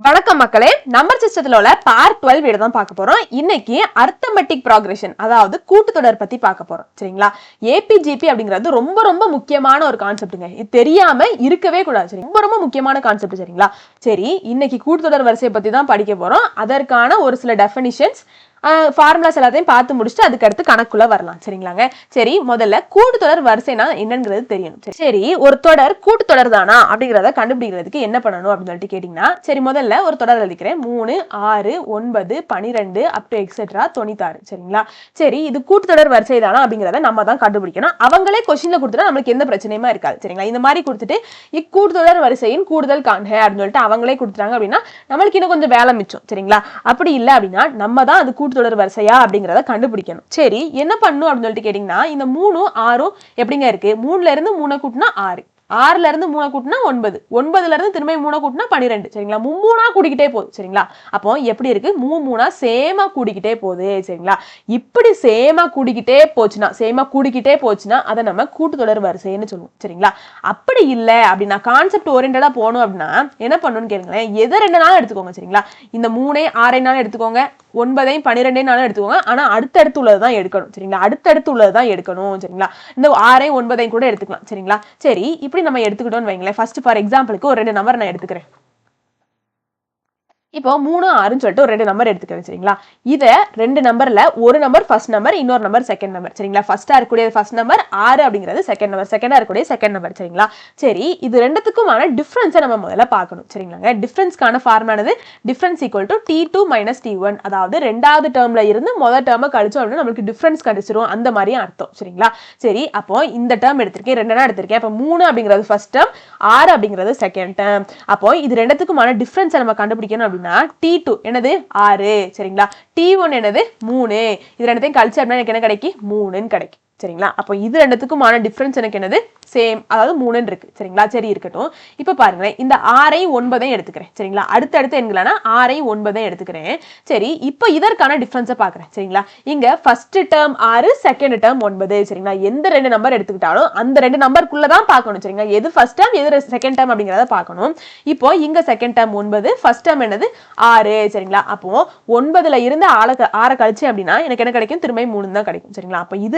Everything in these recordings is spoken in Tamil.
வணக்கம் மக்களே. நம்பர் சிஸ்டத்தில் உள்ள பார்ட் டுவெல் வீடு தான் பார்க்க போகிறோம் இன்னைக்கு அர்த்தமெட்டிக் ப்ராக்ரெஷன் அதாவது கூட்டுத்தொடர் பற்றி பார்க்க போகிறோம் சரிங்களா? ஏபிஜிபி அப்படிங்கிறது ரொம்ப ரொம்ப முக்கியமான ஒரு கான்செப்ட்டுங்க இது தெரியாமல் இருக்கவே கூடாது. சரி ரொம்ப ரொம்ப முக்கியமான கான்செப்ட் சரிங்களா? சரி இன்னைக்கு கூட்டுத்தொடர் வரிசையை பற்றி தான் படிக்க போகிறோம் அதற்கான ஒரு சில டெஃபினிஷன்ஸ் ஃபார்முலாஸ் எல்லாத்தையும் பார்த்து முடிச்சுட்டு அதுக்கு அடுத்து கணக்குள்ள வரலாம். சரிங்களாங்க? சரி முதல்ல கூட்டுத்தொடர் வரிசைனா என்னங்கிறது தெரியணும். சரி. சரி ஒரு தொடர் கூட்டுத்தொடர் தானா அப்படிங்கிறத கண்டுபிடிக்கிறதுக்கு என்ன பண்ணணும் அப்படின்னு சொல்லிட்டு கேட்டிங்கன்னா சரி முதல்ல ஒரு தொடர் எழுதிக்கிறேன். மூணு ஆறு ஒன்பது பனிரெண்டு அப் டு எக்ஸெட்ரா தொண்ணூத்தாறு. சரிங்களா? சரி இது கூட்டுத்தொடர் வரிசை தானா அப்படிங்கிறத நம்ம தான் கண்டுபிடிக்கணும். அவங்களே கொஸ்டின்ல கொடுத்துட்டா நம்மளுக்கு எந்த பிரச்சனையுமே இருக்காது. சரிங்களா? இந்த மாதிரி கொடுத்துட்டு இக்கூட்டுத்தொடர் வரிசையின் கூடுதல் காண்க அப்படின்னு சொல்லிட்டு அவங்களே கொடுத்துட்டாங்க அப்படின்னா நம்மளுக்கு இன்னும் கொஞ்சம் வேலை மிச்சம். சரிங்களா? அப்படி இல்லை அப்படின்னா நம்ம தான் அது கூட்டு கூட்டுத்தொடர் வரிசையா அப்படிங்கிறத கண்டுபிடிக்கணும். சரி என்ன பண்ணும் அப்படின்னு சொல்லிட்டு கேட்டிங்கன்னா இந்த மூணும் ஆறும் எப்படிங்க இருக்கு? மூணுல இருந்து மூணை கூட்டினா ஆறு. ஆறுல இருந்து மூணை கூட்டினா ஒன்பது. ஒன்பதுல இருந்து திரும்ப மூணை கூட்டினா பன்னிரெண்டு சரிங்களா? மும்மூணா கூடிக்கிட்டே போகுது. சரிங்களா? அப்போ எப்படி இருக்கு? மூணு மூணா சேமா கூடிக்கிட்டே போகுது. சரிங்களா? இப்படி சேமா கூடிக்கிட்டே போச்சுன்னா சேமா கூடிக்கிட்டே போச்சுன்னா அதை நம்ம கூட்டுத்தொடர் வரிசைன்னு சொல்லுவோம். சரிங்களா? அப்படி இல்லை அப்படின்னா கான்செப்ட் ஓரியன்டா போகணும் அப்படின்னா என்ன பண்ணணும்னு கேளுங்களேன். எதை ரெண்டு நாளும் எடுத்துக்கோங்க. சரிங்களா? இந்த மூணே ஆறே நாள் எடுத்துக்கோங்க. ஒன்பதையும் பன்னிரெண்டையும் நாளும் எடுத்துக்கோங்க. ஆனா அடுத்தடுத்து உள்ளது தான் எடுக்கணும். சரிங்களா? அடுத்தடுத்து உள்ளது தான் எடுக்கணும். சரிங்களா? இந்த ஆறையும் ஒன்பதையும் கூட எடுத்துக்கலாம். சரிங்களா? சரி இப்படி நம்ம எடுத்துக்கிட்டோம்னு வைங்களேன். ஃபர்ஸ்ட் ஃபார் எக்ஸாம்பிளுக்கு ஒரு ரெண்டு நம்பர் நான் எடுத்துக்கிறேன். இப்போ மூணு ஆறுன்னு சொல்லிட்டு ஒரு ரெண்டு நம்பர் எடுத்துக்கிறேன் சரிங்களா? இதை ரெண்டு நம்பரில் ஒரு நம்பர் ஃபர்ஸ்ட் நம்பர் இன்னொரு நம்பர் செகண்ட் நம்பர் சரிங்களா? ஃபர்ஸ்ட்டாக இருக்கக்கூடிய ஃபர்ஸ்ட் நம்பர் ஆறு அப்படிங்கிறது செகண்ட் நம்பர் செகண்டாக இருக்கக்கூடிய செகண்ட் நம்பர் சரிங்களா? சரி இது ரெண்டுத்துக்குமான டிஃப்ரென்ஸை நம்ம முதல்ல பார்க்கணும் சரிங்களாங்க? டிஃப்ரென்ஸ்க்கான ஃபார்மானது difference equal to T two minus T one அதாவது ரெண்டாவது டேர்மில் இருந்து முதல் டேர்மை கழிச்சோம் அப்படின்னா நம்மளுக்கு டிஃப்ரென்ஸ் கிடைச்சிரும் அந்த மாதிரி அர்த்தம் சரிங்களா? சரி அப்போ இந்த டேர்ம் எடுத்திருக்கேன் ரெண்டு எடுத்திருக்கேன். அப்போ மூணு அப்படிங்கிறது ஃபர்ஸ்ட் டேர்ம் ஆறு அப்படிங்கிறது செகண்ட் டேர்ம் அப்போ இது ரெண்டுத்துக்குமான டிஃப்ரென்ஸை நம்ம கண்டுபிடிக்கணும் அப்படின்னு டி டூ என்னது? ஆறு. சரிங்களா? டி ஒன் என்னது? மூணு. இது ரெண்டுத்தையும் கழிச்சு அப்படின்னா எனக்கு என்ன கிடைக்கும் மூணுன்னு கிடைக்கும் சரிங்களா? அப்போ இது ரெண்டுத்துக்குமான டிஃப்ரென்ஸ் எனக்கு என்னது? சேம் அதாவது மூணுன்னு இருக்கு. சரிங்களா? சரி இருக்கட்டும். இப்போ பாருங்களேன். இந்த ஆறையும் ஒன்பதையும் எடுத்துக்கிறேன். சரிங்களா? அடுத்தடுத்த எண்களான ஆறையும் ஒன்பதையும் எடுத்துக்கிறேன். சரி இப்போ இதற்கான டிஃப்ரென்ஸை பார்க்குறேன் சரிங்களா? இங்க ஃபர்ஸ்ட் டேர்ம் ஆறு செகண்ட் டேர்ம் ஒன்பது. சரிங்களா? எந்த ரெண்டு நம்பர் எடுத்துக்கிட்டாலும் அந்த ரெண்டு நம்பருக்குள்ள தான் பார்க்கணும் சரிங்களா? எது ஃபர்ஸ்ட் டேர்ம் எது செகண்ட் டேர்ம் அப்படிங்கிறத பார்க்கணும் இப்போ இங்கே செகண்ட் டேர்ம் ஒன்பது ஃபர்ஸ்ட் டேர்ம் என்னது? ஆறு. சரிங்களா? அப்போ ஒன்பதுல இருந்து ஆளை ஆறை கழிச்சு அப்படின்னா எனக்கு என்ன கிடைக்கும்? திரும்ப மூணு தான் கிடைக்கும். சரிங்களா? அப்போ இது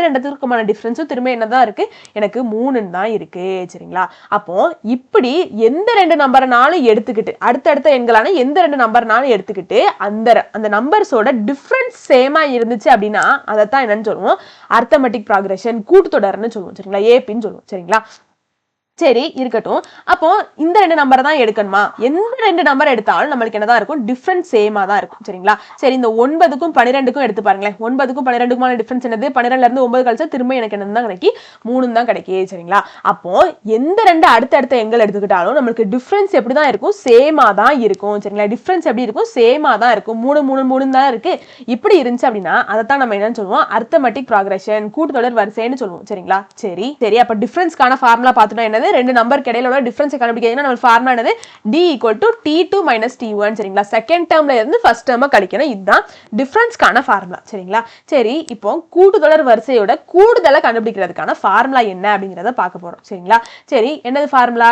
ரெண்டுத்துக்குமான டிஃப்ரென்ஸும் திரும்ப என்னதான் இருக்கு? எனக்கு மூணுன்னு தான் இருக்கு சரிங்களா? அப்போ இப்படி எந்த ரெண்டு நம்பர்னாலும் எடுத்துக்கிட்டு அடுத்தடுத்த எண்களான எந்த ரெண்டு நம்பர்னாலும் எடுத்துக்கிட்டு அந்த அந்த நம்பர்ஸோட டிஃப்ரென்ஸ் சேமா இருந்துச்சு அப்படின்னா அதைத்தான் என்னன்னு சொல்லுவோம் அர்த்தமெட்டிக் ப்ராக்ரெஷன் கூட்டுத்தொடர்னு சொல்லுவோம் சரிங்களா? ஏபின்னு சொல்லுவோம் சரிங்களா? சரி இருக்கட்டும். அப்போ இந்த ரெண்டு நம்பரை தான் எடுக்கணுமா? எந்த ரெண்டு நம்பர் எடுத்தாலும் நம்மளுக்கு என்னதான் இருக்கும்? டிஃப்ரெண்ட் சேமா தான் இருக்கும் சரிங்களா? சரி இந்த ஒன்பதுக்கும் பன்னிரெண்டுக்கும் எடுத்து பாருங்களேன். ஒன்பதுக்கும் பன்னிரெண்டுக்குமான டிஃபரன்ஸ் என்னது? பன்னிரெண்டுல இருந்து ஒன்பது கழிச்சா திரும்ப எனக்கு என்ன தான் கிடைக்கி மூணு தான் கிடைக்கி சரிங்களா? அப்போ எந்த ரெண்டு அடுத்தடுத்த எங்கள் எடுத்துக்கிட்டாலும் நம்மளுக்கு டிஃப்ரென்ஸ் எப்படி தான் இருக்கும்? சேமா தான் இருக்கும் சரிங்களா? டிஃப்ரென்ஸ் எப்படி இருக்கும்? சேமா தான் இருக்கும். மூணு மூணு மூணு தான் இருக்கு. இப்படி இருந்துச்சு அப்படின்னா அதை தான் நம்ம என்னன்னு சொல்லுவோம்? அர்த்தமெட்டிக் ப்ராக்ரஷன் கூட்டுத்தொடர் வரிசைன்னு சொல்லுவோம் சரிங்களா? சரி சரி. அப்ப டிஃபரன்ஸ்க்கான ஃபார்முலா பார்த்துட்டோம். என்னது? ரெண்டு நம்பருக்கு இடையில உள்ள டிஃபரன்ஸ் கண்டுபிடிக்கிறதுனா நம்ம ஃபார்முலா என்னது? D equal to T two minus T one சரிங்களா? செகண்ட் டேர்ம்ல இருந்து ஃபர்ஸ்ட் டேர்மை கழிக்கணும். இதுதான் டிஃபரன்ஸ்க்கான ஃபார்முலா சரிங்களா? சரி இப்போ கூட்டுத்தொடர் வரிசையோட கூடுதலை கண்டுபிடிக்கிறதுக்கான ஃபார்முலா என்ன அப்படிங்கிறத பார்க்க போறோம் சரிங்களா? சரி என்னது ஃபார்முலா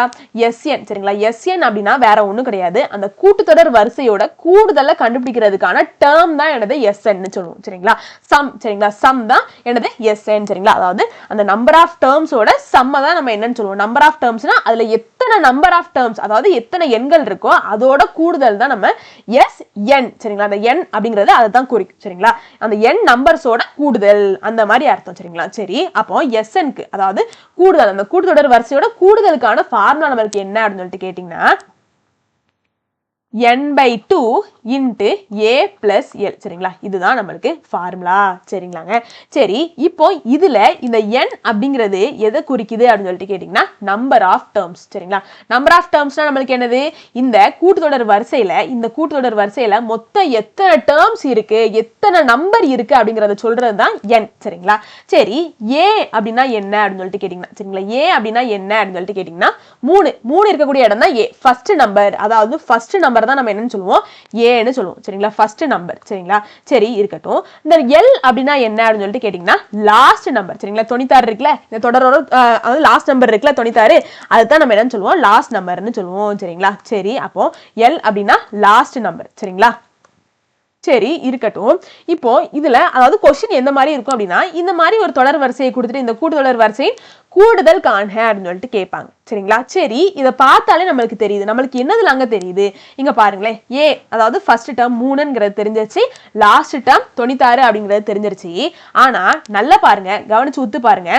எஸ்என் சரிங்களா? எஸ்என் அப்படின்னா வேற ஒன்றும் கிடையாது. அந்த கூட்டுத்தொடர் வரிசையோட கூடுதலை கண்டுபிடிக்கிறதுக்கான டேர்ம் தான் எனது எஸ்என்னு சொல்லுவோம் சரிங்களா? சம் சரிங்களா? சம் தான் எனது எஸ்என் சரிங்களா? அதாவது அந்த நம்பர் ஆஃப் டேர்ம்ஸோட சம்மை தான் நம்ம என்னன்னு சொல்லுவோம். நம்பர் ஆஃப் டேர்ம்ஸ்னா அதுல எத்தனை நம்பர் ஆஃப் டேர்ம்ஸ் அதாவது எத்தனை எண்கள் இருக்கோ அதோட கூடுதல் தான் நம்ம எஸ் என் சரிங்களா? அந்த என் அப்படிங்கிறது அதை தான் குறிக்கும் சரிங்களா? அந்த என் நம்பர்ஸோட கூடுதல் அந்த மாதிரி அர்த்தம் சரிங்களா? சரி அப்போ எஸ்என்க்கு அதாவது கூடுதல் அந்த கூடுதொடர் வரிசையோட கூடுதலுக்கான ஃபார்முலா நம்மளுக்கு என்ன அப்படின்னு சொல்லிட்டு கேட்டிங்கன்னா n by two into A plus L சரிங்களா? இதுதான் நம்மளுக்கு ஃபார்முலா சரிங்களாங்க? சரி இப்போ இதில் இந்த n அப்படிங்கிறது எதை குறிக்குது அப்படின்னு சொல்லிட்டு கேட்டிங்கன்னா நம்பர் ஆஃப் டேர்ம்ஸ் சரிங்களா? நம்பர் ஆஃப் டேர்ம்ஸ்னால் நம்மளுக்கு என்னது? இந்த கூட்டுத்தொடர் வரிசையில் இந்த கூட்டுத்தொடர் வரிசையில் மொத்தம் எத்தனை டேர்ம்ஸ் இருக்கு? எத்தனை நம்பர் இருக்குது அப்படிங்கிறத சொல்றது தான் என் சரிங்களா? சரி ஏ அப்படின்னா என்ன அப்படின்னு சொல்லிட்டு கேட்டிங்கன்னா சரிங்களா? ஏ அப்படின்னா என்ன அப்படின்னு சொல்லிட்டு கேட்டிங்கன்னா மூணு. மூணு இருக்கக்கூடிய இடம் தான் ஏ ஃபர்ஸ்ட் நம்பர் அதாவது ஃபர்ஸ்ட் நம்பர் நம்பர் தான் நம்ம என்னன்னு சொல்லுவோம்? ஏன்னு சொல்லுவோம். சரிங்களா? ஃபர்ஸ்ட் நம்பர் சரிங்களா? சரி இருக்கட்டும். இந்த எல் அப்படின்னா என்ன அப்படின்னு சொல்லிட்டு கேட்டிங்கன்னா லாஸ்ட் நம்பர் சரிங்களா? தொண்ணூத்தாறு இருக்குல்ல? இந்த தொடரோட அதாவது லாஸ்ட் நம்பர் இருக்குல்ல தொண்ணூத்தாறு? அதுதான் நம்ம என்னன்னு சொல்லுவோம்? லாஸ்ட் நம்பர்னு சொல்லுவோம். சரிங்களா? சரி அப்போ எல் அப்படின்னா லாஸ்ட் நம்பர் சரிங்களா? சரி இருக்கட்டும். இப்போ இதுல அதாவது கொஸ்டின் எந்த மாதிரி இருக்கும் அப்படின்னா இந்த மாதிரி ஒரு தொடர் வரிசையை கொடுத்துட்டு இந்த கூட்டுத்தொடர் வரிசையின் கூடுதல் காண்க அப்படின்னு சொல்லிட்டு கேட்பாங்க. சரிங்களா? சரி இதை பார்த்தாலே நம்மளுக்கு தெரியுது. நம்மளுக்கு என்னதுல அங்கே தெரியுது? இங்கே பாருங்களேன். ஏ அதாவது ஃபர்ஸ்ட் டேர்ம் மூணுங்கிறது தெரிஞ்சிருச்சு. லாஸ்ட் டேர்ம் தொண்ணூத்தாறு அப்படிங்கிறது தெரிஞ்சிருச்சு. ஆனால் நல்லா பாருங்க. கவனிச்சு உத்து பாருங்க.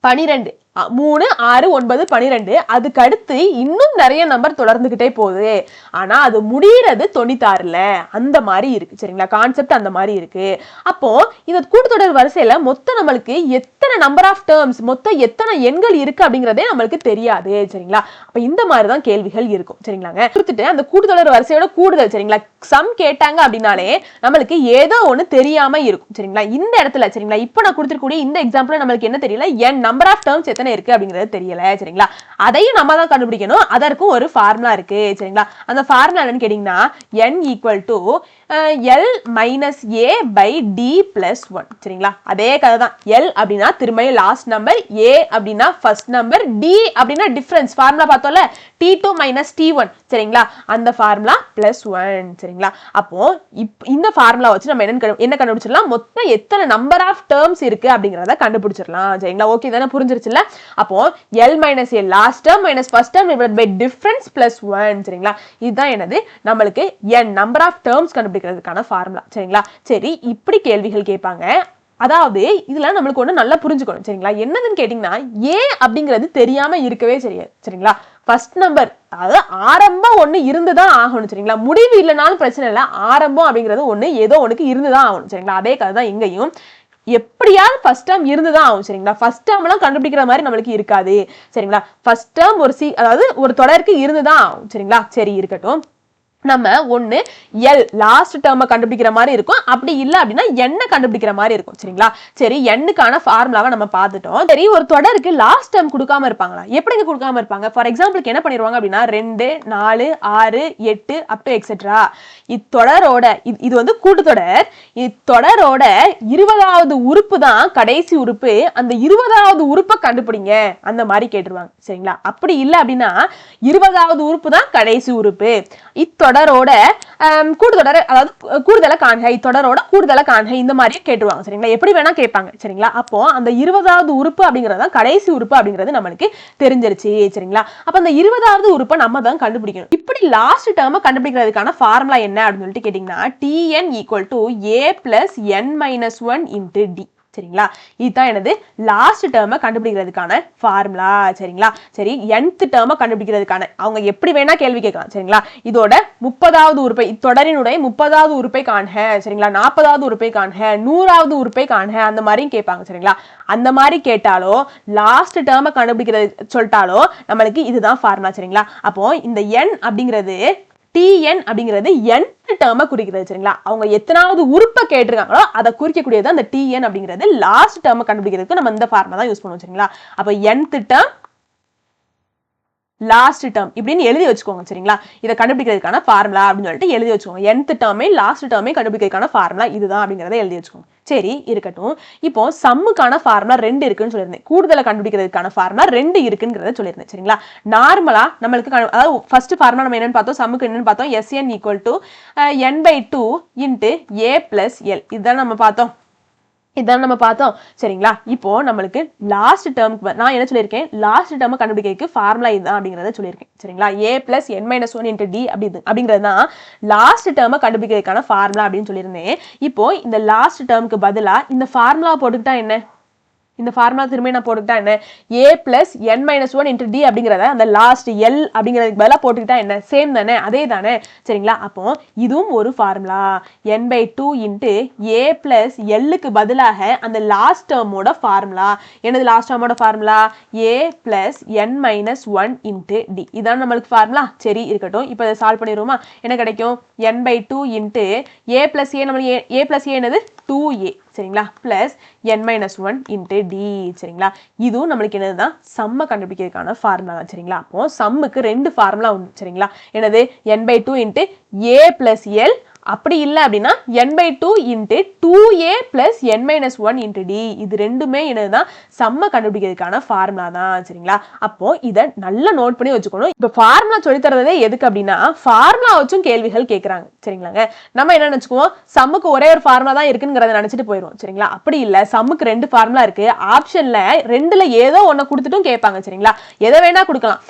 பனிரெண்டு. மூணு ஆறு ஒன்பது பனிரெண்டு. அதுக்கு அடுத்து இன்னும் நிறைய நம்பர் தொடர்ந்துகிட்டே போகுது. ஆனால் அது முடிகிறது தொண்ணூத்தாறில். அந்த மாதிரி இருக்கு. சரிங்களா? கான்செப்ட் அந்த மாதிரி இருக்கு. அப்போது இந்த கூட்டத்தொடர் வரிசையில் மொத்தம் நம்மளுக்கு எத்தனை நம்பர் ஆஃப் டேர்ம்ஸ் மொத்தம் எத்தனை எண்கள் இருக்கு அப்படிங்கிறதே நம்மளுக்கு தெரியாது. சரிங்களா? அப்போ இந்த மாதிரி தான் கேள்விகள் இருக்கும். சரிங்களாங்க? கொடுத்துட்டு அந்த கூட்டத்தொடர் வரிசையோட கூடுதல் சரிங்களா? சம் கேட்டாங்க அப்படின்னாலே நம்மளுக்கு ஏதோ ஒன்று தெரியாமல் இருக்கும். சரிங்களா? இந்த இடத்துல சரிங்களா? இப்போ நான் கொடுத்துருக்கூடிய இந்த எக்ஸாம்பிள் நம்மளுக்கு என்ன தெரியல? என் நம்பர் ஆஃப் டேர்ம்ஸ் எத்தனை இருக்கு அப்படிங்கிறது தெரியல சரிங்களா? அதையும் நம்ம தான் கண்டுபிடிக்கணும். அதற்கும் ஒரு ஃபார்முலா இருக்கு சரிங்களா? அந்த ஃபார்முலா என்னன்னு கேட்டீங்கன்னா N equal to L minus A by D plus one சரிங்களா? அதே கதை தான் எல் அப்படின்னா திரும்பியும் லாஸ்ட் நம்பர் ஏ அப்படின்னா ஃபர்ஸ்ட் நம்பர் டி அப்படின்னா டிஃப்ரென்ஸ் ஃபார்முலா பார்த்தோம்ல T two minus T one சரிங்களா? அந்த ஃபார்முலா பிளஸ் ஒன் சரிங்களா? அப்போ இப் இந்த ஃபார்முலா வச்சு நம்ம என்ன என்ன கண்டுபிடிச்சிடலாம்? மொத்தம் எத்தனை நம்பர் ஆஃப் டேர்ம்ஸ் இருக்கு அப்படிங்கிறத கண்டுபிடிச்சிடலாம். சரிங்களா? ஓகே தானே? புரிஞ்சிருச்சுல்ல? அப்போ L minus A last term minus first term by difference plus one சரிங்களா? இதுதான் என்னது? நம்மளுக்கு என் நம்பர் ஆஃப் டேர்ம்ஸ் கண்டுபிடிக்கிறதுக்கான ஃபார்முலா சரிங்களா? சரி இப்படி கேள்விகள் கேட்பாங்க. அதாவது இதுல நம்மளுக்கு ஒண்ணு நல்லா புரிஞ்சுக்கணும். சரிங்களா? என்னதுன்னு கேட்டிங்கன்னா ஏன் அப்படிங்கிறது தெரியாம இருக்கவே சரியாது சரிங்களா? ஃபர்ஸ்ட் நம்பர் அதாவது ஆரம்பம் ஒண்ணு இருந்துதான் ஆகணும். சரிங்களா? முடிவு இல்லைனாலும் பிரச்சனை இல்லை. ஆரம்பம் அப்படிங்கிறது ஒண்ணு ஏதோ ஒண்ணுக்கு இருந்துதான் ஆகணும். சரிங்களா? அதே கதை தான் இங்கேயும். எப்படியாவது ஃபர்ஸ்ட் டேர்ம் இருந்துதான் ஆகும் சரிங்களா? ஃபர்ஸ்ட் டேர்ம்லாம் கண்டுபிடிக்கிற மாதிரி நம்மளுக்கு இருக்காது. சரிங்களா? ஃபர்ஸ்ட் டேர்ம் ஒரு சி அதாவது ஒரு தொடருக்கு இருந்துதான் ஆகும் சரிங்களா? சரி இருக்கட்டும். நம்ம ஒன்று எல் லாஸ்ட் டேர்மை கண்டுபிடிக்கிற மாதிரி இருக்கும். அப்படி இல்லை அப்படின்னா என்ன கண்டுபிடிக்கிற மாதிரி இருக்கும். சரிங்களா? சரி எண்ணுக்கான ஃபார்முலாவை நம்ம பார்த்துட்டோம். சரி ஒரு தொடருக்கு லாஸ்ட் டேர்ம் கொடுக்காம இருப்பாங்களா? எப்படிங்க கொடுக்காம இருப்பாங்க? ஃபார் எக்ஸாம்பிளுக்கு என்ன பண்ணிடுவாங்க அப்படின்னா ரெண்டு நாலு ஆறு எட்டு அப் டு எக்ஸெட்ரா இத்தொடரோட இது- இது வந்து கூட்டுத்தொடர் இத்தொடரோட இருபதாவது உறுப்பு தான் கடைசி உறுப்பு. அந்த இருபதாவது உறுப்பை கண்டுபிடிங்க. அந்த மாதிரி கேட்டுருவாங்க. சரிங்களா? அப்படி இல்லை அப்படின்னா இருபதாவது உறுப்பு தான் கடைசி உறுப்பு. இத்தொடரோட தொடரோட கூடுதொடர் அதாவது கூடுதல கூடுதலை காண்க இத்தொடரோட கூடுதலை காண்க இந்த மாதிரியே கேட்டுருவாங்க சரிங்களா? எப்படி வேணா கேட்பாங்க சரிங்களா? அப்போ அந்த இருபதாவது உறுப்பு அப்படிங்கிறது தான் கடைசி உறுப்பு அப்படிங்கிறது நம்மளுக்கு தெரிஞ்சிருச்சு சரிங்களா? அப்போ அந்த இருபதாவது உறுப்பை நம்ம தான் கண்டுபிடிக்கணும். இப்படி லாஸ்ட் டேர்மை கண்டுபிடிக்கிறதுக்கான ஃபார்முலா என்ன அப்படின்னு சொல்லிட்டு கேட்டிங்கன்னா TN equal to A plus N minus one into D சரிங்களா? இதுதான் எனது லாஸ்ட் டேர்மை கண்டுபிடிக்கிறதுக்கான ஃபார்முலா சரிங்களா? சரி என்த் டேர்மை கண்டுபிடிக்கிறதுக்கான. அவங்க எப்படி வேணா கேள்வி கேட்கலாம். சரிங்களா? இதோட முப்பதாவது உறுப்பை இத்தொடரினுடைய முப்பதாவது உறுப்பை காண்க. சரிங்களா? நாற்பதாவது உறுப்பை காண்க நூறாவது உறுப்பை காண்க. அந்த மாதிரியும் கேட்பாங்க. சரிங்களா? அந்த மாதிரி கேட்டாலோ லாஸ்ட் டேர்மை கண்டுபிடிக்கிறது சொல்லிட்டாலோ நம்மளுக்கு இதுதான் ஃபார்முலா சரிங்களா? அப்போ இந்த எண் அப்படிங்கிறது டிஎன் அப்படிங்கிறது என் டேர்மை குறிக்கிறது சரிங்களா? அவங்க எத்தனாவது உறுப்பை கேட்டிருக்காங்களோ அதை குறிக்கக்கூடியது அந்த டிஎன் அப்படிங்கிறது. லாஸ்ட் டேர்மை கண்டுபிடிக்கிறதுக்கு நம்ம இந்த ஃபார்மை தான் யூஸ் பண்ணுவோம் சரிங்களா? அப்போ என்த் டேர்ம் லாஸ்ட் டேர்ம் இப்படின்னு எழுதி வச்சுக்கோங்க சரிங்களா? இதை கண்டுபிடிக்கிறதுக்கான ஃபார்முலா அப்படின்னு சொல்லிட்டு எழுதி வச்சுக்கோங்க. என்த் டேர்மே லாஸ்ட் டேர்மே கண்டுபிடிக்கிறதுக்கான ஃபார்முலா இதுதான் அப்படிங்கிறத எழுதி வச்சுக்கோங்க. சரி இருக்கட்டும். இப்போ சம்முக்கான ஃபார்முலா ரெண்டு இருக்குன்னு சொல்லியிருந்தேன். கூடுதலை கண்டுபிடிக்கிறதுக்கான ஃபார்முலா ரெண்டு இருக்குங்கிறத சொல்லியிருந்தேன். சரிங்களா? நார்மலா நம்மளுக்கு அதாவது ஃபர்ஸ்ட் ஃபார்முலா நம்ம என்னன்னு பார்த்தோம்? சம்முக்கு என்னன்னு பார்த்தோம்? SN equal to N by two into A plus L இதுதான் நம்ம பார்த்தோம். இதான் நம்ம பார்த்தோம். சரிங்களா? இப்போ நம்மளுக்கு லாஸ்ட் டேர்முக்கு நான் என்ன சொல்லியிருக்கேன்? லாஸ்ட் டேர்மை கண்டுபிடிக்கிறதுக்கு ஃபார்முலா இதுதான் அப்படிங்கிறத சொல்லியிருக்கேன். சரிங்களா? A plus N minus one into D அப்படி அப்படிங்கிறது தான் லாஸ்ட் டேர்மை கண்டுபிடிக்கிறதுக்கான ஃபார்முலா அப்படின்னு சொல்லியிருந்தேன். இப்போ இந்த லாஸ்ட் டேர்முக்கு பதிலாக இந்த ஃபார்முலா போட்டுக்கிட்டா என்ன? இந்த ஃபார்முலா திரும்பி நான் போட்டுக்கிட்டா என்ன? A plus N minus one into D அப்படிங்கிறத அந்த லாஸ்ட் எல் அப்படிங்கிறதுக்கு பதிலாக போட்டுக்கிட்டா என்ன? சேம் தானே? அதே தானே? சரிங்களா? அப்போ இதுவும் ஒரு formula N by two into A plus எல்லுக்கு பதிலாக அந்த லாஸ்ட் டேர்மோட ஃபார்முலா என்னது last டேர்மோட formula A plus N minus one into D இதான் நம்மளுக்கு ஃபார்முலா சரி இருக்கட்டும். இப்போ இதை சால்வ் பண்ணிடுவோமா? என்ன கிடைக்கும்? N by two into A plus A நம்மளுக்கு ஏ பிளஸ் ஏ என்னது? டூ ஏ சரிங்களா? Plus N minus one into D சரிங்களா? இதுவும் நம்மளுக்கு என்னதுதான்? சம்மை கண்டுபிடிக்கிறதுக்கான ஃபார்முலா தான் சரிங்களா? அப்போது சம்முக்கு ரெண்டு ஃபார்முலா உண்டு சரிங்களா? என்னது? N by two into A plus L அப்படி இல்லை அப்படின்னா N by two into two A plus N minus one into D இது ரெண்டுமே என்னதுதான்? செம்ம கண்டுபிடிக்கிறதுக்கான ஃபார்முலா தான் சரிங்களா? அப்போ இதை நல்லா நோட் பண்ணி வச்சுக்கணும். இப்போ ஃபார்முலா சொல்லித்தரதே எதுக்கு அப்படின்னா ஃபார்முலா வச்சும் கேள்விகள் கேட்குறாங்க சரிங்களாங்க? நம்ம என்ன நினச்சிக்குவோம் சம்முக்கு ஒரே ஒரு ஃபார்முலா தான் இருக்குங்கிறத நினச்சிட்டு போயிடுவோம் சரிங்களா? அப்படி இல்லை சம்முக்கு ரெண்டு ஃபார்முலா இருக்கு. ஆப்ஷன்ல ரெண்டுல ஏதோ ஒன்று கொடுத்துட்டும் கேட்பாங்க சரிங்களா? எதை வேணா கொடுக்கலாம்.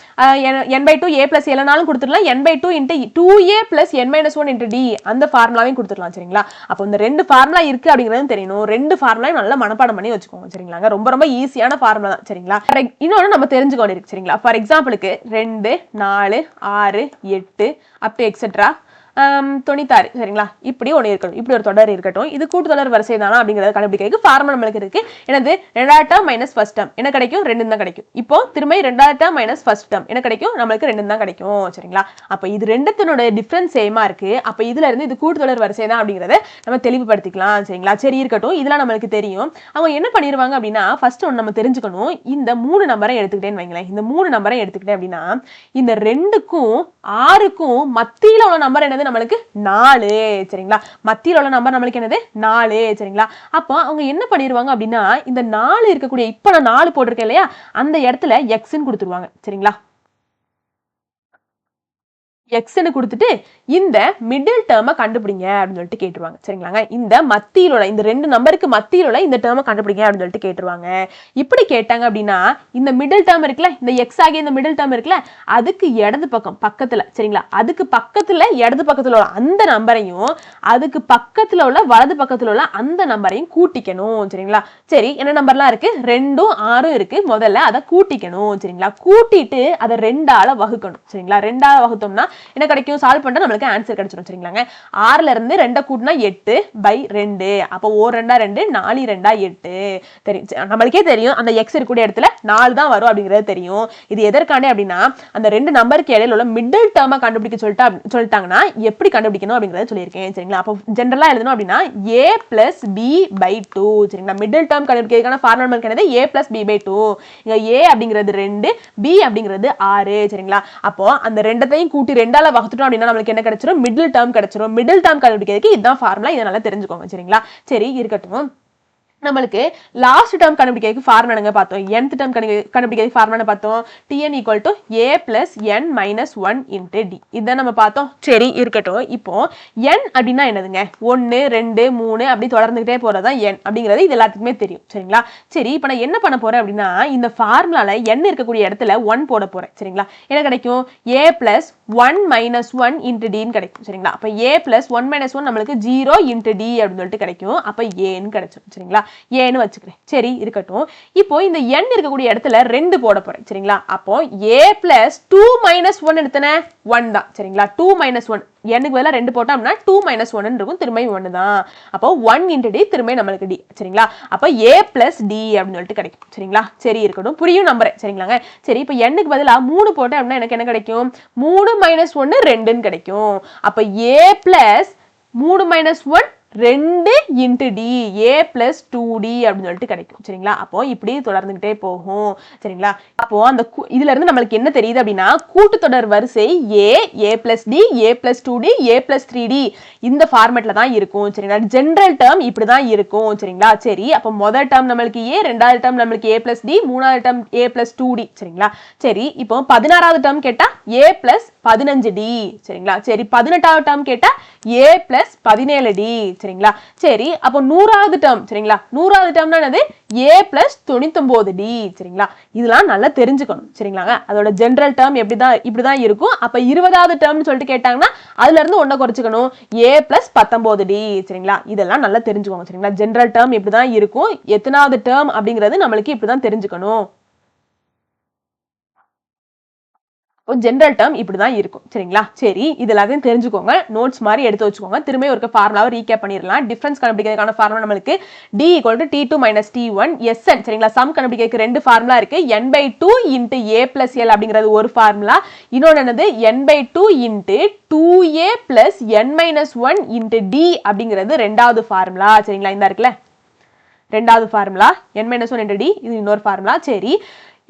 N by two A plus எல்லனாலும் கொடுத்துடலாம். N by two into two A plus N minus one into D அந்த ஃபார்முலாவையும் கொடுத்துடலாம் சரிங்களா? அப்போ இந்த ரெண்டு ஃபார்முலா இருக்கு அப்படிங்கிறது தெரியணும். ரெண்டு ஃபார்முலாயும் நல்லா மனப்பாடம் பண்ணி வச்சுக்கோங்க சரிங்களாங்க? ரொம்ப ரொம்ப ஈஸியான ஃபார்முலா தான் சரிங்களா? இன்னொன்று நம்ம தெரிஞ்சுக்க வேண்டியிருக்கு சரிங்களா? ஃபார் எக்ஸாம்பிளுக்கு ரெண்டு நாலு ஆறு எட்டு அப்படி எக்ஸெட்ரா தொண்ணூத்தாறு சரிங்களா? இப்படி ஒன்று இருக்கணும். இப்படி ஒரு தொடர் இருக்கட்டும். இது கூட்டுத்தொடர் வரிசை தானா அப்படிங்கிறத கண்டுபிடிக்கிறதுக்கு ஃபார்முலா நம்மளுக்கு இருக்கு. எனது ரெண்டாயிரம் டேர்ம் மைனஸ் ஃபர்ஸ்ட் டேர்ம் என்ன கிடைக்கும்? ரெண்டு தான் கிடைக்கும். இப்போ திரும்ப ரெண்டாயிரம் டேர்ம் மைனஸ் ஃபர்ஸ்ட் டேர்ம் என்ன கிடைக்கும்? நம்மளுக்கு ரெண்டு தான் கிடைக்கும். சரிங்களா? அப்போ இது ரெண்டுத்தினோட டிஃப்ரென்ஸ் சேமா இருக்கு. அப்போ இதுல இருந்து இது கூட்டுத்தொடர் வரிசை தான் அப்படிங்கிறத நம்ம தெளிவுபடுத்திக்கலாம். சரிங்களா? சரி இருக்கட்டும். இதெல்லாம் நம்மளுக்கு தெரியும். அவங்க என்ன பண்ணிடுவாங்க அப்படின்னா ஃபர்ஸ்ட் ஒன்று நம்ம தெரிஞ்சுக்கணும். இந்த மூணு நம்பரை எடுத்துக்கிட்டேன்னு வைங்களேன். இந்த மூணு நம்பரை எடுத்துக்கிட்டேன் அப்படின்னா இந்த ரெண்டுக்கும் ஆறுக்கும் மத்தியில் உள்ள நம்பர் என்னது நம்மளுக்கு? நாலு சரிங்களா? மத்தியில் உள்ள நம்பர் நம்மளுக்கு என்னது? நாலு சரிங்களா? அப்போ அவங்க என்ன பண்ணிடுவாங்க அப்படின்னா இந்த நாலு இருக்கக்கூடிய இப்போ நான் நாலு போட்டிருக்கேன் இல்லையா? அந்த இடத்துல எக்ஸ்ன்னு கொடுத்துருவாங்க. சரிங்களா? எக்ஸ்ன்னு கொடுத்துட்டு இந்த மிடில் டேர்மை கண்டுபிடிங்க அப்படின்னு சொல்லிட்டு கேட்டுருவாங்க. சரிங்களாங்க? இந்த மத்தியில் உள்ள இந்த ரெண்டு நம்பருக்கு மத்தியில் உள்ள இந்த டேர்மை கண்டுபிடிங்க அப்படின்னு சொல்லிட்டு கேட்டுருவாங்க. இப்படி கேட்டாங்க அப்படின்னா இந்த மிடில் டேர்ம் இருக்குல்ல இந்த எக்ஸ் ஆகிய இந்த மிடில் டேர்ம் இருக்குல்ல அதுக்கு இடது பக்கம் பக்கத்தில் சரிங்களா? அதுக்கு பக்கத்தில் இடது பக்கத்தில் உள்ள அந்த நம்பரையும் அதுக்கு பக்கத்தில் உள்ள வலது பக்கத்தில் உள்ள அந்த நம்பரையும் கூட்டிக்கணும் சரிங்களா? சரி என்ன நம்பர்லாம் இருக்குது ரெண்டும் ஆறும் இருக்குது முதல்ல அதை கூட்டிக்கணும் சரிங்களா? கூட்டிட்டு அதை ரெண்டால் வகுக்கணும் சரிங்களா? ரெண்டால் வகுத்தோம்னா என்ன கிடைக்கும்? சால்வ் பண்ணிட்டா நம்மளுக்கு ஆன்சர் கிடைச்சிடும் சரிங்களாங்க? ஆறுல இருந்து ரெண்டை கூட்டினா எட்டு பை ரெண்டு. அப்போ ஒரு ரெண்டா ரெண்டு நாலு ரெண்டா எட்டு. தெரியும். நம்மளுக்கே தெரியும். அந்த எக்ஸ் இருக்கக்கூடிய இடத்துல நாலு தான் வரும் அப்படிங்கிறது தெரியும். இது எதற்காண்டே அப்படின்னா அந்த ரெண்டு நம்பருக்கு இடையில உள்ள மிடில் டேர்மை கண்டுபிடிக்க சொல்லிட்டா சொல்லிட்டாங்கன்னா எப்படி கண்டுபிடிக்கணும் அப்படிங்கறத சொல்லியிருக்கேன். சரிங்களா? அப்போ ஜென்ரலாக எழுதணும் அப்படின்னா A plus B by two சரிங்களா? மிடில் டேர்ம் கண்டுபிடிக்கிறதுக்கான ஃபார்முலா நம்மளுக்கு A plus B by two இங்கே ஏ அப்படிங்கிறது ரெண்டு பி அப்படிங்கிறது ஆறு. சரிங்களா? அப்போ அந்த ரெண்டத்தையும் கூட்டி ரெண்டு ரெண்டால வகுத்துட்டோம் அப்படின்னா நம்மளுக்கு என்ன கிடைச்சிரும்? மிடில் டேர்ம் கிடைச்சிரும். மிடில் டேர்ம் கண்டுபிடிக்கிறதுக்கு இதுதான் ஃபார்முலா இதை நல்லா தெரிஞ்சுக்கோங்க சரிங்களா? சரி இருக்கட்டும். நம்மளுக்கு லாஸ்ட் டேர்ம் கண்டுபிடிக்கிறதுக்கு ஃபார்முலாங்க பார்த்தோம்? என்த் டேர்ம் கண்டுபிடிக்கிறதுக்கு ஃபார்முலா பார்த்தோம்? T n equal to a plus n minus one into d இதை நம்ம பார்த்தோம். சரி இருக்கட்டும். இப்போ என் அப்படின்னா என்னதுங்க? ஒன்று ரெண்டு மூணு அப்படி தொடர்ந்துகிட்டே போகிறது தான் என் அப்படிங்கிறது இது எல்லாத்துக்குமே தெரியும் சரிங்களா? சரி இப்போ நான் என்ன பண்ண போகிறேன் அப்படின்னா இந்த ஃபார்முலாவில் என் இருக்கக்கூடிய இடத்துல ஒன் போட போகிறேன் சரிங்களா? என்ன கிடைக்கும்? A plus one minus one into டின்னு கிடைக்கும் சரிங்களா? அப்போ a plus one minus one நம்மளுக்கு ஜீரோ இன்ட்டு டி அப்படின்னு சொல்லிட்டு கிடைக்கும். அப்போ ஏன்னு கிடைச்சிடும் சரிங்களா? ஏன்னு வச்சுக்கிறேன். சரி இருக்கட்டும். இப்போ இந்த எண் இருக்கக்கூடிய இடத்துல ரெண்டு போட போகிறேன் சரிங்களா? அப்போ a plus two minus one எடுத்தனே? One தான் சரிங்களா? டூ மைனஸ் ஒன் எண்ணுக்கு பதிலாக ரெண்டு போட்டோம்னா டூ மைனஸ் ஒன் இருக்கும் திரும்ப ஒன்று தான். அப்போ ஒன் இன்ட்டு டி திரும்ப நம்மளுக்கு டி சரிங்களா? அப்போ ஏ ப்ளஸ் டி அப்படின்னு சொல்லிட்டு கிடைக்கும் சரிங்களா? சரி இருக்கட்டும். புரியும் நம்புறேன் சரிங்களாங்க? சரி இப்போ எண்ணுக்கு பதிலாக மூணு போட்டேன் அப்படின்னா எனக்கு என்ன கிடைக்கும்? மூணு மைனஸ் ஒன்று ரெண்டுன்னு கிடைக்கும். அப்போ ஏ ப்ளஸ் மூணு மைனஸ் ஒன் ரெண்டு into d a plus two d அப்படின்னு சொல்லிட்டு கிடைக்கும். சரிங்களா? அப்போ இப்படி தொடர்ந்துகிட்டே போகும். சரிங்களா? அப்போ அந்த இதுல இருந்து நம்மளுக்கு என்ன தெரியுது அப்படின்னா கூட்டுத்தொடர் வரிசை a a plus d a plus two d a plus three d இந்த ஃபார்மேட்ல தான் இருக்கும். சரிங்களா? ஜென்ரல் டேர்ம் இப்படி தான் இருக்கும். சரிங்களா? சரி அப்போ முதல் டேர்ம் நம்மளுக்கு ஏ ரெண்டாவது டேர்ம் நம்மளுக்கு ஏ பிளஸ் டி மூணாவது term a plus two d சரிங்களா? சரி இப்போ பதினாறாவது டேர்ம் கேட்டா ஏ பிளஸ் பதினஞ்சு டி சரிங்களா? சரி பதினெட்டாவது டேர்ம் கேட்டால் ஏ பிளஸ் பதினேழு டி சரிங்களா? சரி அப்போ நூறாவது டேர்ம் சரிங்களா? நூறாவது டேர்ம்னா என்னது? ஏ பிளஸ் தொண்ணூத்தொம்போது டி சரிங்களா? இதெல்லாம் நல்லா தெரிஞ்சுக்கணும் சரிங்களாங்க? அதோட ஜென்ரல் டேர்ம் இப்படி தான் இருக்கும். அப்போ இருபதாவது டேர்ம்னு சொல்லிட்டு கேட்டாங்கன்னா அதுலேருந்து ஒன்றை குறைச்சிக்கணும். ஏ பிளஸ் பத்தொம்போது டி சரிங்களா? இதெல்லாம் நல்லா தெரிஞ்சுக்கோங்க சரிங்களா? ஜென்ரல் டேர்ம் இப்படி தான் இருக்கும். எத்தனாவது டேர்ம் அப்படிங்கிறது நம்மளுக்கு இப்படி தான் தெரிஞ்சுக்கணும். ஜென்ரல் டேர்ம் இப்படி தான் இருக்கும். சரிங்களா? சரி இது எல்லாத்தையும் தெரிஞ்சுக்கோங்க. நோட்ஸ் மாதிரி எடுத்து வச்சுக்கோங்க. திரும்ப ஒரு ஃபார்முலாவை ரீகேப் பண்ணிடலாம். டிஃபரன்ஸ் கண்டுபிடிக்கிறதுக்கான ஃபார்முலா நம்மளுக்கு d equal to d two minus d one s n சரிங்களா? சம் கண்டுபிடிக்கிறதுக்கு ரெண்டு ஃபார்முலா இருக்கு. N by two into a plus l அப்படிங்கிறது ஒரு ஃபார்முலா இன்னொன்று என்னது? N by two into two a plus n minus one into d அப்படிங்கிறது ரெண்டாவது ஃபார்முலா சரிங்களா? இந்த இருக்குல்ல? ரெண்டாவது formula n minus one d இது இன்னொரு ஃபார்முலா சரி.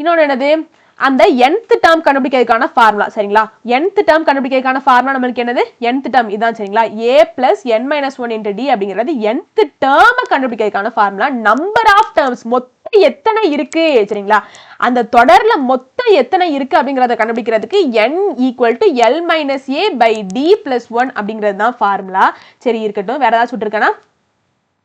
இன்னொன்று என்னது? அந்த என்த் டேர்ம் கண்டுபிடிக்கிறதுக்கான ஃபார்முலா சரிங்களா? என்த் டேர்ம் கண்டுபிடிக்கிறதுக்கான ஃபார்முலா நம்மளுக்கு என்னது? என்த் டேர்ம் இதான் சரிங்களா? A plus n minus one into d அப்படிங்கிறது என்த் டேர்மை கண்டுபிடிக்கிறதுக்கான ஃபார்முலா நம்பர் ஆஃப் டேர்ம்ஸ் மொத்தம் எத்தனை இருக்கு? சரிங்களா? அந்த தொடர்ல மொத்தம் எத்தனை இருக்கு அப்படிங்கறத கண்டுபிடிக்கிறதுக்கு n equal to l minus a by d plus one அப்படிங்கிறது தான் ஃபார்முலா சரி இருக்கட்டும். வேற ஏதாவது விட்டுருக்கேனா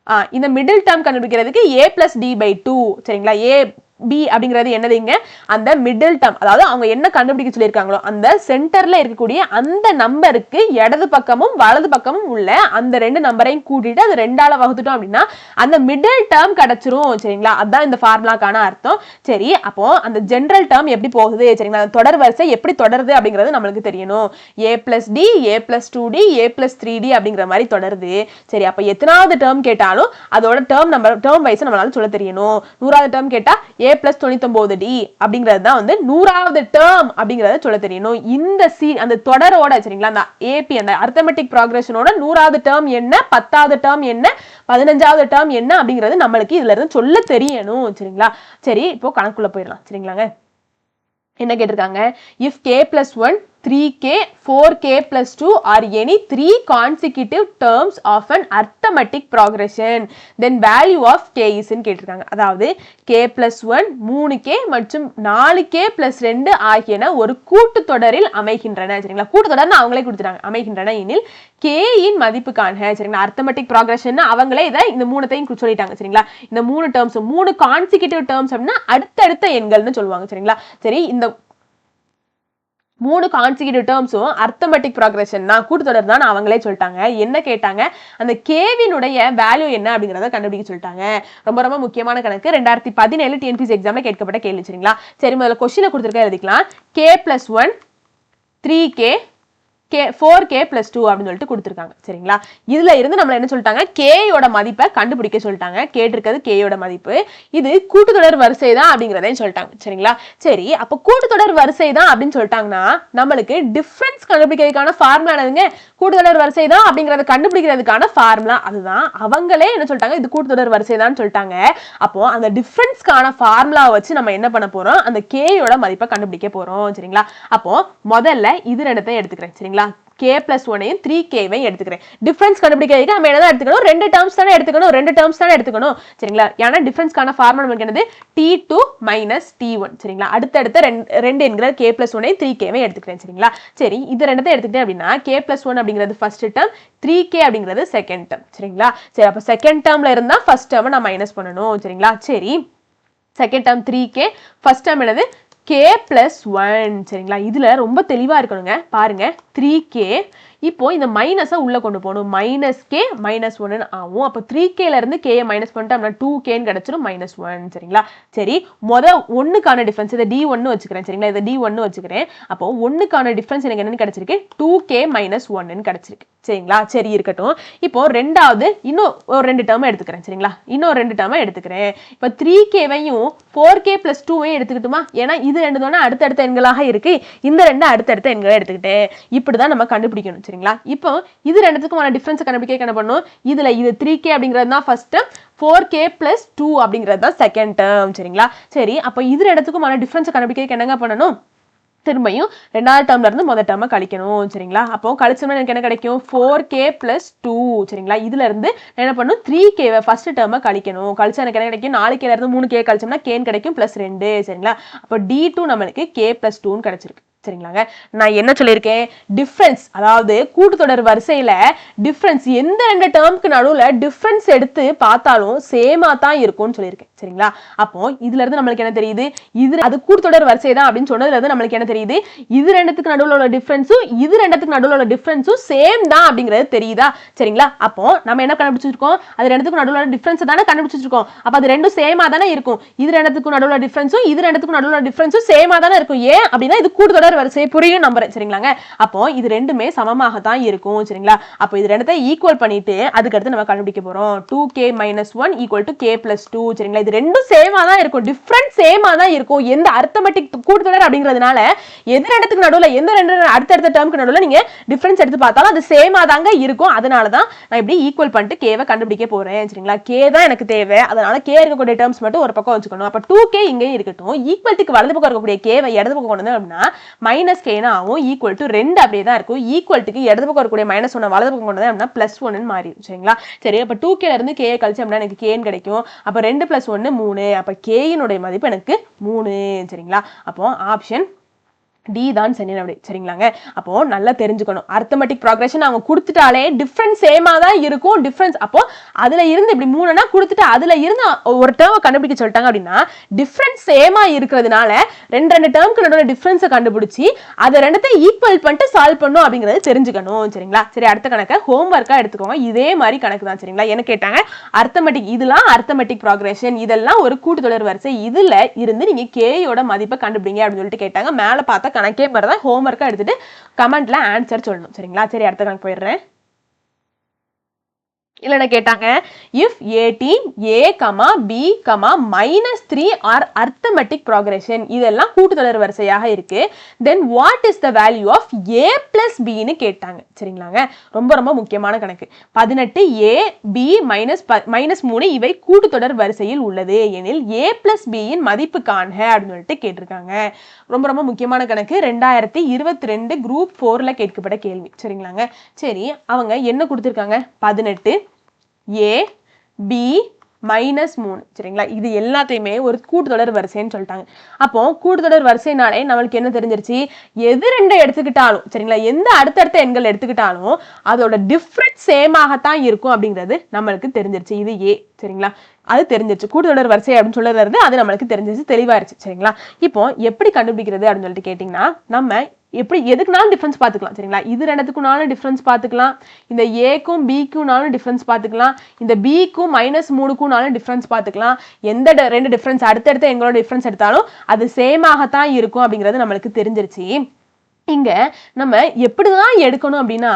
ஆ இந்த மிடில் டேர்ம் கண்டுபிடிக்கிறதுக்கு a plus d by two சரிங்களா? ஏ பி அப்படிங்கிறது என்னதுங்க அந்த மிடில் டேர்ம் அதாவது அவங்க என்ன கண்டுபிடிக்க சொல்லியிருக்காங்களோ அந்த சென்டர்ல இருக்கக்கூடிய அந்த நம்பருக்கு இடது பக்கமும் வலது பக்கமும் உள்ள அந்த ரெண்டு நம்பரையும் கூட்டிட்டு அது ரெண்டால வகுத்துட்டோம் அப்படின்னா அந்த மிடில் டேர்ம் கிடைச்சிரும் சரிங்களா? அதான் இந்த ஃபார்முலாக்கான அர்த்தம். சரி அப்போ அந்த ஜென்ரல் டேர்ம் எப்படி போகுது சரிங்களா? அந்த தொடர் வரிசை எப்படி தொடருது அப்படிங்கிறது நம்மளுக்கு தெரியணும். A plus d a plus two d a plus three d அப்படிங்கிற மாதிரி தொடருது. சரி அப்போ எத்தனாவது டேர்ம் கேட்டாலும் அதோட டேர்ம் நம்பர் டேர்ம் வைஸ் நம்மளால சொல்ல தெரியணும். நூறாவது டேர்ம் கேட்டால் ஏ பிளஸ் தொண்ணூத்தொன்பது டி அப்படிங்கிறது தான் வந்து நூறாவது டேர்ம் அப்படிங்கிறத சொல்ல தெரியணும் இந்த சி அந்த தொடரோட சரிங்களா அந்த ஏபி அந்த அர்த்தமெட்டிக் ப்ராக்ரஷனோட நூறாவது டேர்ம் என்ன பத்தாவது டேர்ம் என்ன பதினஞ்சாவது டேர்ம் என்ன அப்படிங்கிறது நம்மளுக்கு இதுல இருந்து சொல்ல தெரியணும் சரிங்களா? சரி இப்போ கணக்குள்ள போயிடலாம் சரிங்களாங்க? என்ன கேட்டிருக்காங்க? If k plus one three k four k plus two are any three consecutive terms of an arithmetic progression then value of k கேட்டிருக்காங்க. அதாவது கே பிளஸ் ஒன் மூணு கே மற்றும் நாலு கே பிளஸ் ரெண்டு ஆகியன ஒரு கூட்டுத்தொடரில் அமைகின்றன. சரிங்களா? கூட்டுத்தொடர்னு அவங்களே கொடுத்துட்டாங்க. அமைகின்றன எனில் கே இன் மதிப்பு காண்க சரிங்களா? அர்த்தமெட்டிக் ப்ராக்ரஷன் அவங்களே இதை இந்த மூணுத்தையும் சொல்லிட்டாங்க. சரிங்களா? இந்த மூணு டேர்ம்ஸ் மூணு கான்சிக்யூட்டிவ் டேர்ம்ஸ் அப்படின்னா அடுத்தடுத்த எண்கள்னு சொல்லுவாங்க. சரிங்களா? சரி இந்த மூணு கான்சிக்யூட்டிவ் டேர்ம்ஸும் அர்த்தமெட்டிக் ப்ராக்ரஷன் நான் கூட்டுத்தொடர் தான் அவங்களே சொல்லிட்டாங்க. என்ன கேட்டாங்க? அந்த கேவினுடைய வேல்யூ என்ன அப்படிங்கிறத கண்டுபிடிக்க சொல்லிட்டாங்க. ரொம்ப ரொம்ப முக்கியமான கணக்கு. ரெண்டாயிரத்தி பதினேழு டிஎன்பிசி எக்ஸாம்ல கேட்கப்பட்ட கேள்வி சரிங்களா? சரி முதல்ல கொஸ்டினை கொடுத்துருக்க எழுதிக்கலாம். K plus one three k k four k plus two அப்படின்னு சொல்லிட்டு கொடுத்துருக்காங்க. சரிங்களா? இதில் இருந்து நம்மளை என்ன சொல்லிட்டாங்க? கேயோட மதிப்பை கண்டுபிடிக்க சொல்லிட்டாங்க. கேட்டிருக்கிறது கேயோட மதிப்பு. இது கூட்டுத்தொடர் வரிசை தான் அப்படிங்கிறதையும் சொல்லிட்டாங்க. சரிங்களா? சரி அப்போ கூட்டுத்தொடர் வரிசை தான் அப்படின்னு சொல்லிட்டாங்கன்னா நம்மளுக்கு டிஃப்ரென்ஸ் கண்டுபிடிக்கிறதுக்கான ஃபார்முலா என்னதுங்க? கூட்டுத்தொடர் வரிசை தான் அப்படிங்கறத கண்டுபிடிக்கிறதுக்கான ஃபார்முலா அதுதான். அவங்களே என்ன சொல்லிட்டாங்க? இது கூட்டுத்தொடர் வரிசை தான் சொல்லிட்டாங்க. அப்போ அந்த டிஃபரன்ஸ்க்கான ஃபார்முலா வச்சு நம்ம என்ன பண்ண போறோம்? அந்த கேயோட மதிப்பை கண்டுபிடிக்க போறோம். சரிங்களா? அப்போ முதல்ல இது ரெண்டத்தையும் எடுத்துக்கிறேன். சரிங்களா? கே பிளஸ் ஒனையும் த்ரீ கேவையும் எடுத்துக்கிறேன். டிஃபரன்ஸ் கண்டுபிடிக்கிறதுக்கு நம்ம என்ன எடுத்துக்கணும்? ரெண்டு டேர்ம்ஸ் தானே எடுத்துக்கணும். ரெண்டு டேர்ம்ஸ் தானே எடுத்துக்கணும். சரிங்களா? ஏன்னா டிஃபரன்ஸ்க்கான ஃபார்முலா நமக்கு என்னது? D two minus d one சரிங்களா? அடுத்தடுத்த ரெண்டு ரெண்டு என்கிற கே பிளஸ் ஒனையும் த்ரீ கேவையும் எடுத்துக்கிறேன். சரிங்களா? சரி இது ரெண்டத்தையும் எடுத்துக்கிட்டேன் அப்படின்னா கே பிளஸ் ஒன் அப்படிங்கிறது ஃபர்ஸ்ட் டேர்ம் த்ரீ கே அப்படிங்கிறது செகண்ட் டேர்ம் சரிங்களா? சரி அப்போ செகண்ட் டேர்மில் இருந்தால் ஃபர்ஸ்ட் டேர்மை நான் மைனஸ் பண்ணணும். சரிங்களா? சரி second term three k first term என்னது? கே ப்ளஸ் ஒன் சரிங்களா? இதுல ரொம்ப தெளிவா இருக்கணுங்க. பாருங்க. த்ரீ கே இப்போ இந்த மைனஸை உள்ளே கொண்டு போகணும். மைனஸ் கே மைனஸ் ஒன்னு ஆகும். அப்போ த்ரீ கேலேருந்து கே மைனஸ் பண்ணிட்டு அப்படின்னா டூ கேன்னு கிடச்சிடும் மைனஸ் ஒன் சரிங்களா? சரி மொதல் ஒன்னுக்கான டிஃப்ரென்ஸ் இதை டி ஒன்று வச்சுக்கிறேன் சரிங்களா? இதை டி ஒன்று வச்சுக்கிறேன். அப்போ ஒன்றுக்கான டிஃப்ரென்ஸ் எனக்கு என்னென்னு கிடைச்சிருக்கு? டூ கே மைனஸ் ஒன்னு கிடச்சிருக்கு சரிங்களா? சரி இருக்கட்டும். இப்போ ரெண்டாவது இன்னும் ஒரு ரெண்டு டேர்ம் எடுத்துக்கிறேன் சரிங்களா? இன்னும் ரெண்டு டேர்மை எடுத்துக்கிறேன். இப்போ த்ரீ கேவையும் ஃபோர் கே ப்ளஸ் டூவையும் எடுத்துக்கிட்டுமா? ஏன்னா இது ரெண்டு தானே அடுத்தடுத்த எண்களாக இருக்குது இந்த ரெண்டு அடுத்தடுத்த எண்களை எடுத்துக்கிட்டேன் இப்படிதான் நம்ம கண்டுபிடிக்கணும் சரி சரிங்களா? இப்போ இது ரெண்டுத்துக்குமான டிஃப்ரென்ஸை கண்டுபிடிக்க என்ன பண்ணும்? இதுல இது த்ரீ கே அப்படிங்கிறது தான் first term four k plus two அப்படிங்கிறது தான் செகண்ட் டேர்ம் சரிங்களா? சரி அப்போ இது ரெண்டுத்துக்குமான டிஃப்ரென்ஸை கண்டுபிடிக்க என்னங்க பண்ணணும்? திரும்பியும் ரெண்டாவது டேர்ம்ல இருந்து முதல் டேர்மை கழிக்கணும் சரிங்களா? அப்போ கழிச்சோம்னா எனக்கு என்ன கிடைக்கும்? ஃபோர் கே பிளஸ் டூ சரிங்களா? இதுல இருந்து என்ன பண்ணும்? த்ரீ கேவை ஃபர்ஸ்ட் டேர்மை கழிக்கணும். கழிச்சா எனக்கு என்ன கிடைக்கும்? நாலு கேல இருந்து மூணு கே கழிச்சோம்னா கேன் கிடைக்கும் பிளஸ் ரெண்டு சரிங்களா? அப்போ டி டூ நம்மளுக்கு கே பிளஸ் டூன்னு கிடைச்சிருக்கு. சரிங்களாங்க? நான் என்ன சொல்லியிருக்கேன்? டிஃப்ரென்ஸ் அதாவது கூட்டுத்தொடர் வரிசையில் டிஃப்ரென்ஸ் எந்த ரெண்டு டேர்ம்க்கு நடுவில் டிஃப்ரென்ஸ் எடுத்து பார்த்தாலும் சேமா தான் இருக்கும்னு சொல்லியிருக்கேன். சரிங்களா? அப்போ இதுல இருந்து நம்மளுக்கு என்ன தெரியுது? இது அது கூட்டுத்தொடர் வரிசை தான் அப்படின்னு சொன்னதுலேருந்து நம்மளுக்கு என்ன தெரியுது? இது ரெண்டுத்துக்கு நடுவில் உள்ள டிஃப்ரென்ஸும் இது ரெண்டுத்துக்கு நடுவில் உள்ள டிஃப்ரென்ஸும் சேம் தான் அப்படிங்கிறது தெரியுதா? சரிங்களா? அப்போ நம்ம என்ன கண்டுபிடிச்சிருக்கோம்? அது ரெண்டுத்துக்கு நடுவில் உள்ள டிஃப்ரென்ஸ் தானே கண்டுபிடிச்சிருக்கோம். அப்போ அது ரெண்டும் சேமா தானே இருக்கும். இது ரெண்டுத்துக்கு நடுவுல டிஃப்ரென்ஸும் இது ரெண்டுத்துக்கும் உள்ள டிஃப்ரென்ஸும் சேமா தானே இருக்கும். ஏன் அப்படின்னா இது கூட்டுத்தொடர் கூட்டுத்தொடர் வரிசை புரியும் நம்புறேன் சரிங்களாங்க? அப்போ இது ரெண்டுமே சமமாக தான் இருக்கும் சரிங்களா? அப்போ இது ரெண்டத்தை ஈக்குவல் பண்ணிட்டு அதுக்கடுத்து நம்ம கண்டுபிடிக்க போறோம். Two k minus one equal to k plus two சரிங்களா? இது ரெண்டும் சேமா தான் இருக்கும். டிஃப்ரெண்ட் சேமா தான் இருக்கும். எந்த அர்த்தமெட்டிக் கூட்டுத்தொடர் அப்படிங்கிறதுனால எந்த ரெண்டுத்துக்கு நடுவில் எந்த ரெண்டு அடுத்தடுத்த டேர்முக்கு நடுவில் நீங்க டிஃப்ரென்ஸ் எடுத்து பார்த்தாலும் அது சேமா தாங்க இருக்கும். அதனால தான் நான் இப்படி ஈக்குவல் பண்ணிட்டு கேவை கண்டுபிடிக்க போறேன் சரிங்களா? கே தான் எனக்கு தேவை. அதனால கே இருக்கக்கூடிய டேர்ம்ஸ் மட்டும் ஒரு பக்கம் வச்சுக்கணும். அப்போ டூ கே இங்கேயும் இருக்கட்டும். ஈக்குவல்ட்டுக்கு வலது பக்கம் இருக்கக்கூடிய கேவை இடது பக்கம் கொண்டு வந்தோம் அப்படின்னா மைனஸ் கேனா ஆகும் ஈக்குவல் டு ரெண்டு அப்படியே தான் இருக்கும். ஈக்குவல்ட்டுக்கு இடது பக்கம் இருக்கக்கூடிய மைனஸ் ஒன்று வலது பக்கம் கொண்டு தான் அப்படின்னா பிளஸ் ஒன்னு மாறிடும். சரிங்களா? சரி அப்போ டூ கேல இருந்து கே கழிச்சு அப்படின்னா எனக்கு கேன்னு கிடைக்கும். அப்போ ரெண்டு ப்ளஸ் ஒன்று மூணு. அப்போ கேயினுடைய மதிப்பு எனக்கு மூணு. சரிங்களா? அப்போ ஆப்ஷன் டி தான் சரியான அப்படி சரிங்களாங்க? அப்போ நல்லா தெரிஞ்சுக்கணும். அர்த்தமெட்டிக் ப்ராக்ரஷன் அவங்க கொடுத்துட்டாலே டிஃப்ரெண்ட் சேமாக தான் இருக்கும் டிஃப்ரென்ஸ் அப்போ அதுல இருந்து இப்படி மூணுனா கொடுத்துட்டு அதுல இருந்து ஒரு டேர்மை கண்டுபிடிக்க சொல்லிட்டாங்க அப்படின்னா டிஃப்ரெண்ட் சேமாக இருக்கிறதுனால ரெண்டு ரெண்டு டேர்ம்க்கு நடுவில் டிஃப்ரென்ஸை கண்டுபிடிச்சி அதை ரெண்டத்தையும் ஈக்குவல் பண்ணிட்டு சால்வ் பண்ணும் அப்படிங்கிறத தெரிஞ்சுக்கணும் சரிங்களா? சரி அடுத்த கணக்கை ஹோம் ஒர்க்காக எடுத்துக்கோங்க. இதே மாதிரி கணக்கு தான் சரிங்களா? என்ன கேட்டாங்க? அர்த்தமெட்டிக் இதெல்லாம் அர்த்தமெட்டிக் ப்ராக்ரஷன் இதெல்லாம் ஒரு கூட்டுத்தொடர் வரிசை. இதில் இருந்து நீங்கள் கேயோட மதிப்பை கண்டுபிடிங்க அப்படின்னு சொல்லிட்டு கேட்டாங்க. மேலே பார்த்தா கணக்கே மாதிரி தான் ஹோம்ஒர்க்காக எடுத்துகிட்டு கமெண்ட்ல ஆன்சர் சொல்லணும். சரிங்களா? சரி அடுத்த கணக்கு போயிடுறேன். இல்லைன்னா கேட்டாங்க. If eighteen a comma b comma minus three are arithmetic progression இதெல்லாம் கூட்டுத்தொடர் வரிசையாக இருக்கு. Then what is the value of a plus பின்னு கேட்டாங்க. சரிங்களாங்க? ரொம்ப ரொம்ப முக்கியமான கணக்கு. பதினெட்டு a b minus b minus மூணு இவை கூட்டுத்தொடர் வரிசையில் உள்ளது. எனில் ஏ பிளஸ் பியின் மதிப்பு காண்க அப்படின்னு சொல்லிட்டு கேட்டிருக்காங்க. ரொம்ப ரொம்ப முக்கியமான கணக்கு. ரெண்டாயிரத்தி இருபத்தி ரெண்டு குரூப் ஃபோரில் கேட்கப்பட்ட கேள்வி. சரிங்களாங்க? சரி அவங்க என்ன கொடுத்துருக்காங்க? பதினெட்டு ஏ பி மைனஸ் மூணு. சரிங்களா? இது எல்லாத்தையுமே ஒரு கூட்டுத்தொடர் வரிசைன்னு சொல்லிட்டாங்க. அப்போ கூட்டுத்தொடர் வரிசைனாலே நம்மளுக்கு என்ன தெரிஞ்சிருச்சு? எது ரெண்டு எடுத்துக்கிட்டாலும் சரிங்களா? எந்த அடுத்தடுத்த எண்கள் எடுத்துக்கிட்டாலும் அதோட டிஃப்ரெண்ட் சேமாகத்தான் இருக்கும் அப்படிங்கிறது நம்மளுக்கு தெரிஞ்சிருச்சு. இது ஏ சரிங்களா? அது தெரிஞ்சிருச்சு. கூட்டுத்தொடர் வரிசை அப்படின்னு சொல்லுறது அது நம்மளுக்கு தெரிஞ்சிருச்சு. தெளிவாயிருச்சு சரிங்களா? இப்போ எப்படி கண்டுபிடிக்கிறது அப்படின்னு சொல்லிட்டு கேட்டிங்கன்னா நம்ம எப்படி எதுக்குனாலும் டிஃப்ரென்ஸ் பார்த்துக்கலாம் சரிங்களா? இது ரெண்டுத்துக்குனாலும் டிஃப்ரென்ஸ் பார்த்துக்கலாம். இந்த ஏக்கும் பிக்கும்னாலும் டிஃப்ரென்ஸ் பார்த்துக்கலாம். இந்த பிக்கும் மைனஸ் மூணுக்கும்னாலும் டிஃப்ரென்ஸ் பார்த்துக்கலாம். எந்த ரெண்டு டிஃப்ரென்ஸ் அடுத்தடுத்த எங்களோட டிஃப்ரென்ஸ் எடுத்தாலும் அது சேமாகத்தான் இருக்கும் அப்படிங்கிறது நம்மளுக்கு தெரிஞ்சிருச்சு. இங்கே நம்ம எப்படி தான் எடுக்கணும் அப்படின்னா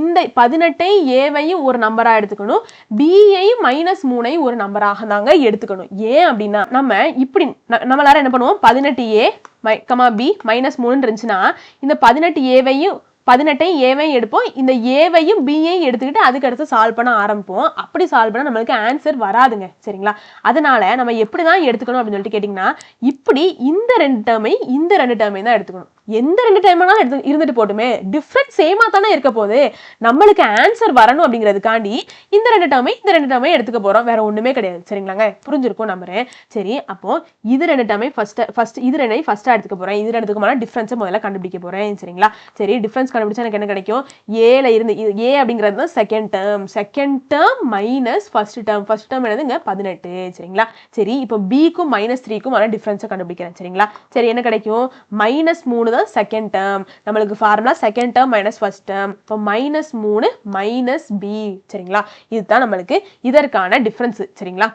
இந்த பதினெட்டை ஏவையும் ஒரு நம்பராக எடுத்துக்கணும். பியையும் மைனஸ் மூணையும் ஒரு நம்பராக தாங்க எடுத்துக்கணும். ஏன் அப்படின்னா நம்ம இப்படி நம்மளால என்ன பண்ணுவோம்? பதினெட்டு ஏ மை கமா பி மைனஸ் மூணுன்னு இருந்துச்சுன்னா இந்த பதினெட்டு ஏவையும் பதினெட்டையும் ஏவையும் எடுப்போம். இந்த ஏவையும் பியையும் எடுத்துக்கிட்டு அதுக்கு அடுத்து சால்வ் பண்ண ஆரம்பிப்போம். அப்படி சால்வ் பண்ணால் நம்மளுக்கு ஆன்சர் வராதுங்க. சரிங்களா? அதனால நம்ம எப்படி தான் எடுத்துக்கணும் அப்படின்னு சொல்லிட்டு கேட்டிங்கன்னா இப்படி இந்த ரெண்டு டேர்மையும் இந்த ரெண்டு டேர்மையும் தான் எடுத்துக்கணும். எந்த ரெண்டு டைம் வேணாலும் எடுத்து இருந்துட்டு போட்டுமே. டிஃப்ரெண்ட் சேமாக தானே இருக்க போகுது. நம்மளுக்கு ஆன்சர் வரணும் அப்படிங்கிறதுக்காண்டி இந்த ரெண்டு டேர்மை இந்த ரெண்டு டேர்மை எடுத்துக்க போகிறோம் வேற ஒன்றுமே கிடையாது. சரிங்களாங்க? புரிஞ்சிருக்கும் நம்புறேன். சரி அப்போ இது ரெண்டு டைமே ஃபஸ்ட்டு ஃபஸ்ட் இது ரெண்டையும் ஃபஸ்ட்டாக எடுத்துக்க போகிறேன் இது ரெண்டுக்குமான டிஃப்ரென்ஸை முதல்ல கண்டுபிடிக்க போகிறேன் சரிங்களா? சரி டிஃப்ரென்ஸ் கண்டுபிடிச்சா எனக்கு என்ன கிடைக்கும்? ஏல இருந்து இது ஏ அப்படிங்கிறது தான் second term second term minus first term first term என்னதுங்க? பதினெட்டு. சரிங்களா? சரி இப்போ பிக்கும் மைனஸ் த்ரீக்கும் ஆனால் டிஃப்ரென்ஸை கண்டுபிடிக்கிறேன். சரிங்களா? சரி என்ன கிடைக்கும்? மைனஸ் மூணு தான் செகண்ட் டேர்ம் நம்மளுக்கு formula second term minus first term இப்போ மைனஸ் மூணு மைனஸ் பி சரிங்களா? இதுதான் நம்மளுக்கு இதற்கான டிஃப்ரென்ஸ் சரிங்களா?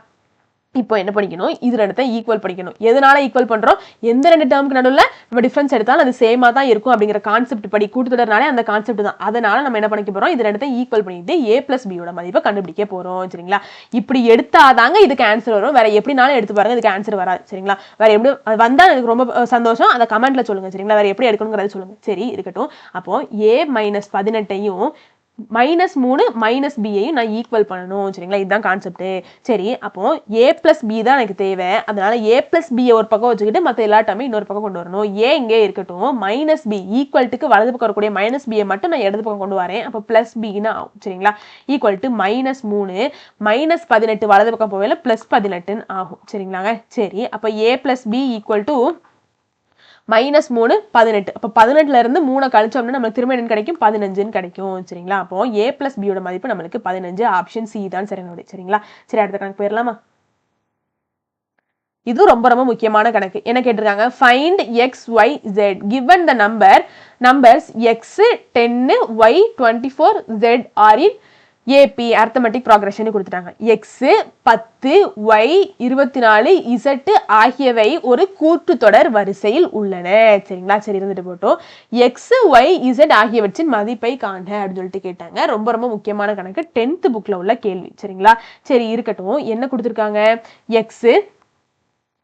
இப்போ என்ன பண்ணிக்கணும் இது ரெண்டுத்தையும் ஈக்குவல் பண்ணிக்கணும் எதனால ஈக்குவல் பண்ணுறோம் எந்த ரெண்டு டேர்முக்கு நடுவில் நம்ம டிஃப்ரென்ஸ் எடுத்தாலும் அது சேமாக தான் இருக்கும் அப்படிங்கிற கான்செப்ட் படி கூட்டுத்தொடர்னாலே அந்த கான்செப்ட் தான். அதனால நம்ம என்ன பண்ணிக்க போகிறோம் இது ரெண்டுத்தையும் ஈக்குவல் பண்ணிட்டு ஏ பிளஸ் பியோட மதிப்பை கண்டுபிடிக்க போகிறோம் சரிங்களா? இப்படி எடுத்தாதாங்க இதுக்கு ஆன்சர் வரும். வேற எப்படினாலும் எடுத்து பாருங்க இதுக்கு ஆன்சர் வராது. சரிங்களா? வேற எப்படி அது வந்தால் எனக்கு ரொம்ப சந்தோஷம். அதை கமெண்ட்ல சொல்லுங்க. சரிங்களா? வேற எப்படி எடுக்கணுங்கிறத சொல்லுங்க. சரி இருக்கட்டும். அப்போ ஏ மைனஸ் பதினெட்டையும் மைனஸ் மூணு மைனஸ் பியையும் நான் ஈக்குவல் பண்ணணும் சரிங்களா? இதுதான் கான்செப்ட்டு சரி அப்போ ஏ பிளஸ் பி தான் எனக்கு தேவை. அதனால ஏ பிளஸ் பியை ஒரு பக்கம் வச்சுக்கிட்டு மற்ற எல்லா டேர்மையும் இன்னொரு பக்கம் கொண்டு வரணும். ஏ இங்கே இருக்கட்டும் மைனஸ் பி ஈக்குவல்ட்டுக்கு வலது பக்கம் வரக்கூடிய மைனஸ் பியை மட்டும் நான் இடது பக்கம் கொண்டு வரேன். அப்போ பிளஸ் பின்னு ஆகும் சரிங்களா? ஈக்குவல் டு மைனஸ் மூணு மைனஸ் பதினெட்டு வலது பக்கம் போவேல பிளஸ் பதினெட்டுன்னு ஆகும் சரிங்களாங்க? சரி அப்போ a plus b equal to minus மூணு பதினெட்டு. அப்போ பதினெட்டுல இருந்து மூணை கழிச்சோம்னா நம்மளுக்கு திரும்ப என்ன கிடைக்கும்? பதினஞ்சுன்னு கிடைக்கும் சரிங்களா? அப்போ ஏ ப்ளஸ் பியோட மதிப்பு நம்மளுக்கு பதினஞ்சு. ஆப்ஷன் சி தான் சரியான சரிங்களா? சரி அடுத்த கணக்கு போயிடலாமா? இது ரொம்ப ரொம்ப முக்கியமான கணக்கு. என்ன கேட்டிருக்காங்க? Find x y z given the number numbers x ten y twenty four z are in AP arithmetic progression கொடுத்துட்டாங்க. எக்ஸு பத்து ஒய் இருபத்தி நாலு இசட்டு ஆகியவை ஒரு கூட்டுத்தொடர் வரிசையில் உள்ளன. சரிங்களா? சரி இருந்துட்டு போட்டோம். எக்ஸு ஒய் இசட் ஆகியவற்றின் மதிப்பை காண்க அப்படின்னு சொல்லிட்டு கேட்டாங்க. ரொம்ப ரொம்ப முக்கியமான கணக்கு டென்த்து புக்கில் உள்ள கேள்வி. சரிங்களா? சரி இருக்கட்டும். என்ன கொடுத்துருக்காங்க? எக்ஸு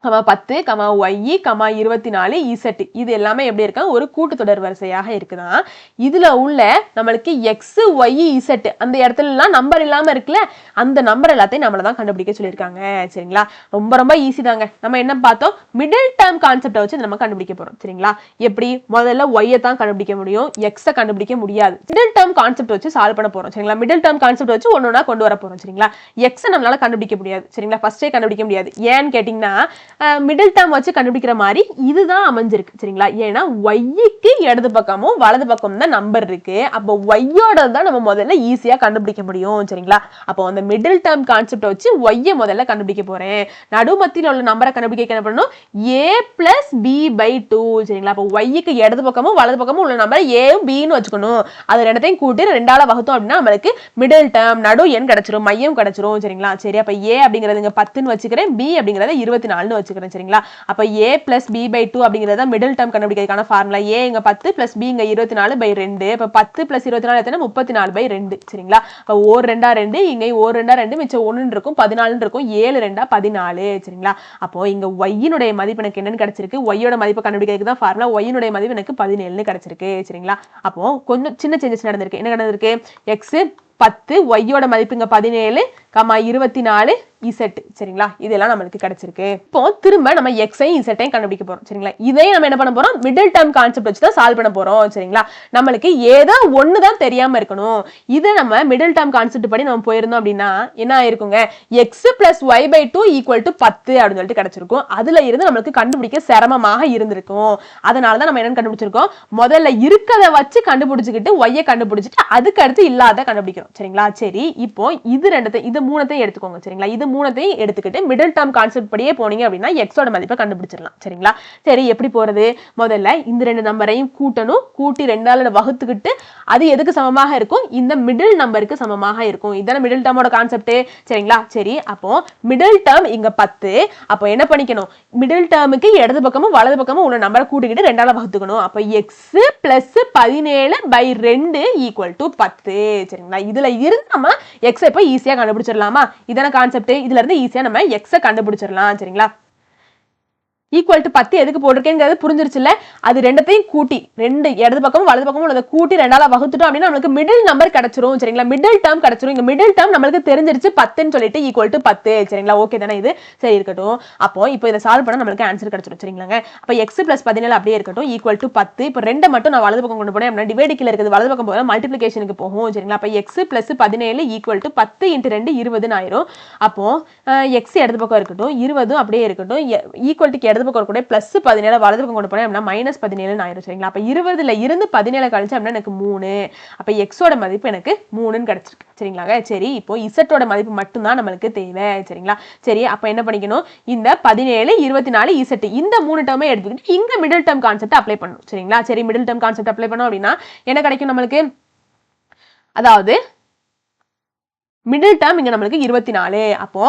கமா பத்து கமா ஒய் கமா இருபத்தி நாலு இசட் இது எல்லாமே எப்படி இருக்கா ஒரு கூட்டுத்தொடர் வரிசையாக இருக்குதான் இதுல உள்ள நம்மளுக்கு எக்ஸ் ஒய் இசட் அந்த இடத்துல எல்லாம் நம்பர் இல்லாம இருக்குல்ல அந்த நம்பர் எல்லாத்தையும் நம்மள தான் கண்டுபிடிக்க சொல்லியிருக்காங்க. சரிங்களா? ரொம்ப ரொம்ப ஈஸி தாங்க. நம்ம என்ன பார்த்தோம்? மிடில் டேர்ம் கான்செப்டை வச்சு நம்ம கண்டுபிடிக்க போறோம். சரிங்களா? எப்படி? முதல்ல ஒய்யை தான் கண்டுபிடிக்க முடியும். எக்ஸை கண்டுபிடிக்க முடியாது. மிடில் டேர்ம் கான்செப்ட் வச்சு சால்வ் பண்ண போறோம். சரிங்களா? மிடில் டேர்ம் கான்செப்ட் வச்சு ஒன்னொன்னா கொண்டு வர போறோம். சரிங்களா? எக்ஸை நம்மளால கண்டுபிடிக்க முடியாது. சரிங்களா? ஃபர்ஸ்டே கண்டுபிடிக்க முடியாது. ஏன்னு கேட்டீங்கன்னா மிடில் டேர்ம் வச்சு கண்டுபிடிக்கிற மாதிரி இதுதான் அமைஞ்சிருக்கு சரிங்களா? ஏன்னா ஒய்க்கு இடது பக்கமும் வலது பக்கம் தான் நம்பர் இருக்கு. அப்போ ஒய்யோட தான் நம்ம முதல்ல ஈஸியாக கண்டுபிடிக்க முடியும் சரிங்களா? அப்போ அந்த மிடில் டேர்ம் கான்செப்டை வச்சு ஒய்யை முதல்ல கண்டுபிடிக்க போறேன். நடுமத்தியில் உள்ள நம்பரை கண்டுபிடிக்க என்ன பண்ணணும்? A plus b by two சரிங்களா? அப்போ ஒய்க்கு இடது பக்கமும் வலது பக்கமும் உள்ள நம்பரை ஏயும் பின்னு வச்சுக்கணும். அது ரெண்டத்தையும் கூட்டி ரெண்டால வகுத்தோம் அப்படின்னா நம்மளுக்கு மிடில் டேர்ம் நடு எண் கிடைச்சிரும் மையம் கிடைச்சிரும் சரிங்களா? சரி அப்போ ஏ அப்படிங்கிறது இங்கே பத்துன்னு வச்சுக்கிறேன் பி அப்படிங்கிறத இருபத்தி நாலுன்னு வச்சுக்கிறேன் சரிங்களா? அப்போ a plus b by two அப்படிங்கிறத மிடில் டேர்ம் கண்டுபிடிக்கிறதுக்கான ஃபார்முலா ஏ இங்கே பத்து பிளஸ் பி இங்கே இருபத்தி நாலு பை ரெண்டு. இப்போ பத்து பிளஸ் இருபத்தி நாலு எத்தனை? முப்பத்தி நாலு பை ரெண்டு சரிங்களா? இப்போ ஓர் ரெண்டா ரெண்டு இங்கே ஓர் ரெண்டா ரெண்டு மிச்சம் ஒன்றுன்னு இருக்கும் பதினாலுன்னு இருக்கும் ஏழு ரெண்டா பதினாலு சரிங்களா? அப்போ இங்கே ஒய்யினுடைய மதிப்பு எனக்கு என்னென்னு கிடச்சிருக்கு? ஒய்யோட மதிப்பு கண்டுபிடிக்கிறதுக்கு தான் ஃபார்முலா ஒய்யினுடைய மதிப்பு எனக்கு பதினேழுன்னு கிடச்சிருக்கு சரிங்களா? அப்போ கொஞ்சம் சின்ன சேஞ்சஸ் நடந்திருக்கு. என்ன நடந்திருக்கு? எக்ஸ் பத்து ஒய்யோட மதிப்புங்க பதினேழு கமா இருபத்தி நாலு இசட் சரிங்களா? இதெல்லாம் நம்மளுக்கு கிடைச்சிருக்கு. இப்போ திரும்ப நம்ம எக்ஸையும் இசட்டையும் கண்டுபிடிக்க போறோம். சரிங்களா? இதையும் நம்ம என்ன பண்ண போறோம்? மிடில் டேர்ம் கான்செப்ட் வச்சு தான் சால்வ் பண்ண போறோம். சரிங்களா? நம்மளுக்கு ஏதோ ஒன்று தான் தெரியாம இருக்கணும். இதை நம்ம மிடில் டேர்ம் கான்செப்ட் படி நம்ம போயிருந்தோம் அப்படின்னா என்ன ஆயிருக்குங்க? X plus y by two equal to பத்து அப்படின்னு சொல்லிட்டு கிடைச்சிருக்கும். அதுல இருந்து நம்மளுக்கு கண்டுபிடிக்க சிரமமாக இருந்திருக்கும். அதனால தான் நம்ம என்னன்னு கண்டுபிடிச்சிருக்கோம்? முதல்ல இருக்கதை வச்சு கண்டுபிடிச்சிக்கிட்டு ஒய்யை கண்டுபிடிச்சிட்டு அதுக்கு அடுத்து இல்லாத கண்டுபிடிக்கிறோம். சரிங்களா? சரி இப்போ இது ரெண்டத்தை இது மூணத்தையும் எடுத்துக்கோங்க சரிங்களா? இது மூணத்தையும் எடுத்துக்கிட்டு மிடில் டேர்ம் கான்செப்ட் படியே போனீங்க அப்படின்னா எக்ஸோட மதிப்பை கண்டுபிடிச்சிடலாம் சரிங்களா? சரி எப்படி போறது? முதல்ல இந்த ரெண்டு நம்பரையும் கூட்டணும் கூட்டி ரெண்டால வகுத்துக்கிட்டு அது எதுக்கு சமமாக இருக்கும்? இந்த மிடில் நம்பருக்கு சமமாக இருக்கும். இதான மிடில் டேர்மோட கான்செப்ட் சரிங்களா? சரி அப்போ மிடில் டேர்ம் இங்க பத்து அப்போ என்ன பண்ணிக்கணும்? மிடில் டேர்முக்கு இடது பக்கமும் வலது பக்கமும் உள்ள நம்பரை கூட்டிக்கிட்டு ரெண்டால வகுத்துக்கணும். அப்போ எக்ஸ் பிளஸ் பதினேழு பை ரெண்டு ஈக்குவல் டு பத்து சரிங்களா? இதுல இருந்து நம்ம எக்ஸை இப்போ ஈஸியா கண்டுபிடிச்சிடலாமா? இதான கான்செப்ட் இதுல இருந்து ஈஸியா நம்ம எக்ஸை கண்டுபிடிச்சிடலாம் சரிங்களா? ஈக்குவல் டு பத்து எதுக்கு போட்டிருக்கேங்கிறது புரிஞ்சிருச்சுல அது ரெண்டத்தையும் கூட்டி ரெண்டு இடது பக்கமும் வலது பக்கமும் உள்ளதை கூட்டி ரெண்டால வகுத்துட்டோம் அப்படின்னா நம்மளுக்கு மிடில் நம்பர் கிடைச்சிரும் சரிங்களா? மிடில் டேர்ம் கிடைச்சிரும். இங்க மிடில் டேர்ம் நம்மளுக்கு தெரிஞ்சிருச்சு பத்துன்னு சொல்லிட்டு ஈக்குவல் டு பத்து சரிங்களா? ஓகே தானே இது? சரி இருக்கட்டும். அப்போ இப்போ இதை சால்வ் பண்ண நம்மளுக்கு ஆன்சர் கிடைச்சிரும் சரிங்களாங்க? அப்போ எக்ஸ் பிளஸ் பதினேழு அப்படியே இருக்கட்டும் ஈக்குவல் டு பத்து. இப்போ ரெண்டை மட்டும் நான் வலது பக்கம் கொண்டு போனேன் அப்படின்னா டிவைடிக்கில் இருக்குது வலது பக்கம் போக மல்டிபிளிகேஷனுக்கு போகும் சரிங்களா? அப்போ எக்ஸ் பிளஸ் பதினேழு ஈக்குவல் டு பத்து இன்ட்டு ரெண்டு இருபதுன்னு ஆயிரும். அப்போ எக்ஸ் இடது பக்கம் இருக்கட்டும் இருபதும் அப்படியே இருக்கட்டும் ஈக்குவல் டு வலது பக்கம் இருக்கக்கூடிய ப்ளஸ் பதினேழு வலது பக்கம் கொண்டு போனேன் அப்படின்னா மைனஸ் பதினேழுன்னு ஆயிரும் சரிங்களா? அப்போ இருபதுல இருந்து பதினேழு கழிச்சு அப்படின்னா எனக்கு மூணு. அப்போ எக்ஸோட மதிப்பு எனக்கு மூணுன்னு கிடைச்சிருக்கு. சரிங்களாங்க சரி இப்போ இசட்டோட மதிப்பு மட்டும்தான் நம்மளுக்கு தேவை. சரிங்களா? சரி அப்போ என்ன பண்ணிக்கணும்? இந்த பதினேழு இருபத்தி நாலு இசட் இந்த மூணு டேர்மே எடுத்துக்கிட்டு இந்த மிடில் டேர்ம் கான்செப்ட் அப்ளை பண்ணணும். சரிங்களா? சரி மிடில் டேர்ம் கான்செப்ட் அப்ளை பண்ணோம் அப்படின்னா என்ன கிடைக்கும் நம்மளுக்கு? அதாவது மிடில் டேர்ம் இங்கே நம்மளுக்கு இருபத்தி நாலு. அப்போ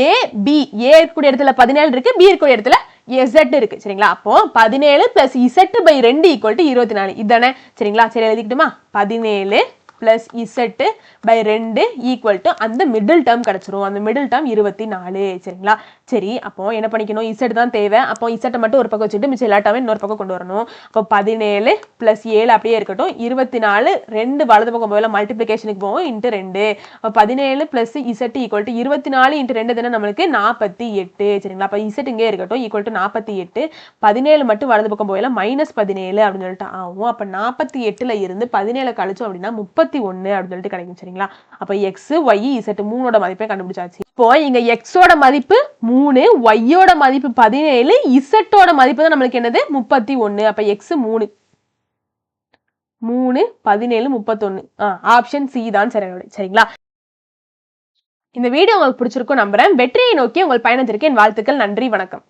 ஏ பி ஏ இருக்கக்கூடிய இடத்துல பதினேழு இருக்கு பி இருக்கக்கூடிய இடத்துல எசட் இருக்கு சரிங்களா? அப்போ பதினேழு பிளஸ் இசட் பை ரெண்டு ஈக்குவல் டு இருபத்தி நாலு. இதானே? சரிங்களா? சரி எழுதிக்கிட்டுமா? பதினேழு ப்ளஸ் இசட்டு பை ரெண்டு ஈக்குவல் டு அந்த மிடில் டேர்ம் கிடச்சிரும். அந்த மிடில் டேர்ம் இருபத்தி நாலு சரிங்களா? சரி அப்போ என்ன பண்ணிக்கணும்? இசட் தான் தேவை. அப்போ இசட்டை மட்டும் ஒரு பக்கம் வச்சுட்டு மிச்சம் எல்லா டேர்மே இன்னொரு பக்கம் கொண்டு வரணும். அப்போ பதினேழு ப்ளஸ் ஏழு அப்படியே இருக்கட்டும். இருபத்தி நாலு ரெண்டு வலது பக்கம் போகல மல்டிப்ளிகேஷனுக்கு போகும் இன்ட்டு ரெண்டு. அப்போ பதினேழு ப்ளஸ் இசட் ஈக்குவல் டு இருபத்தி நாலு இன்ட்டு ரெண்டு தினம் நம்மளுக்கு? நாற்பத்தி எட்டு. சரிங்களா? அப்போ இசட் இங்கே இருக்கட்டும். ஈக்குவல் டு நாற்பத்தி எட்டு. பதினேழு மட்டும் வலது பக்கம் போகல மைனஸ் பதினேழு அப்படின்னு சொல்லிட்டு ஆகும். அப்போ நாற்பத்தி எட்டில் இருந்து பதினேழு கழிச்சோம் அப்படின்னா முப்பத்தி ஒன்று அப்படின்னு சொல்லிட்டு கிடைக்கும் சரிங்களா? அப்போ எக்ஸ் ஒய் இசட் மூணோட மதிப்பை கண்டுபிடிச்சாச்சு. இப்போ இங்க எக்ஸோட மதிப்பு மூணு ஒய்யோட மதிப்பு பதினேழு இசட்டோட மதிப்பு தான் நம்மளுக்கு என்னது? முப்பத்தி ஒன்று அப்போ எக்ஸ் மூணு. மூணு பதினேழு முப்பத்தொன்னு ஆ ஆப்ஷன் சி தான் சரி சரிங்களா? இந்த வீடியோ உங்களுக்கு பிடிச்சிருக்கும் நம்புறேன். வெற்றியை நோக்கி உங்கள் பயணத்திற்கு என் வாழ்த்துக்கள். நன்றி வணக்கம்.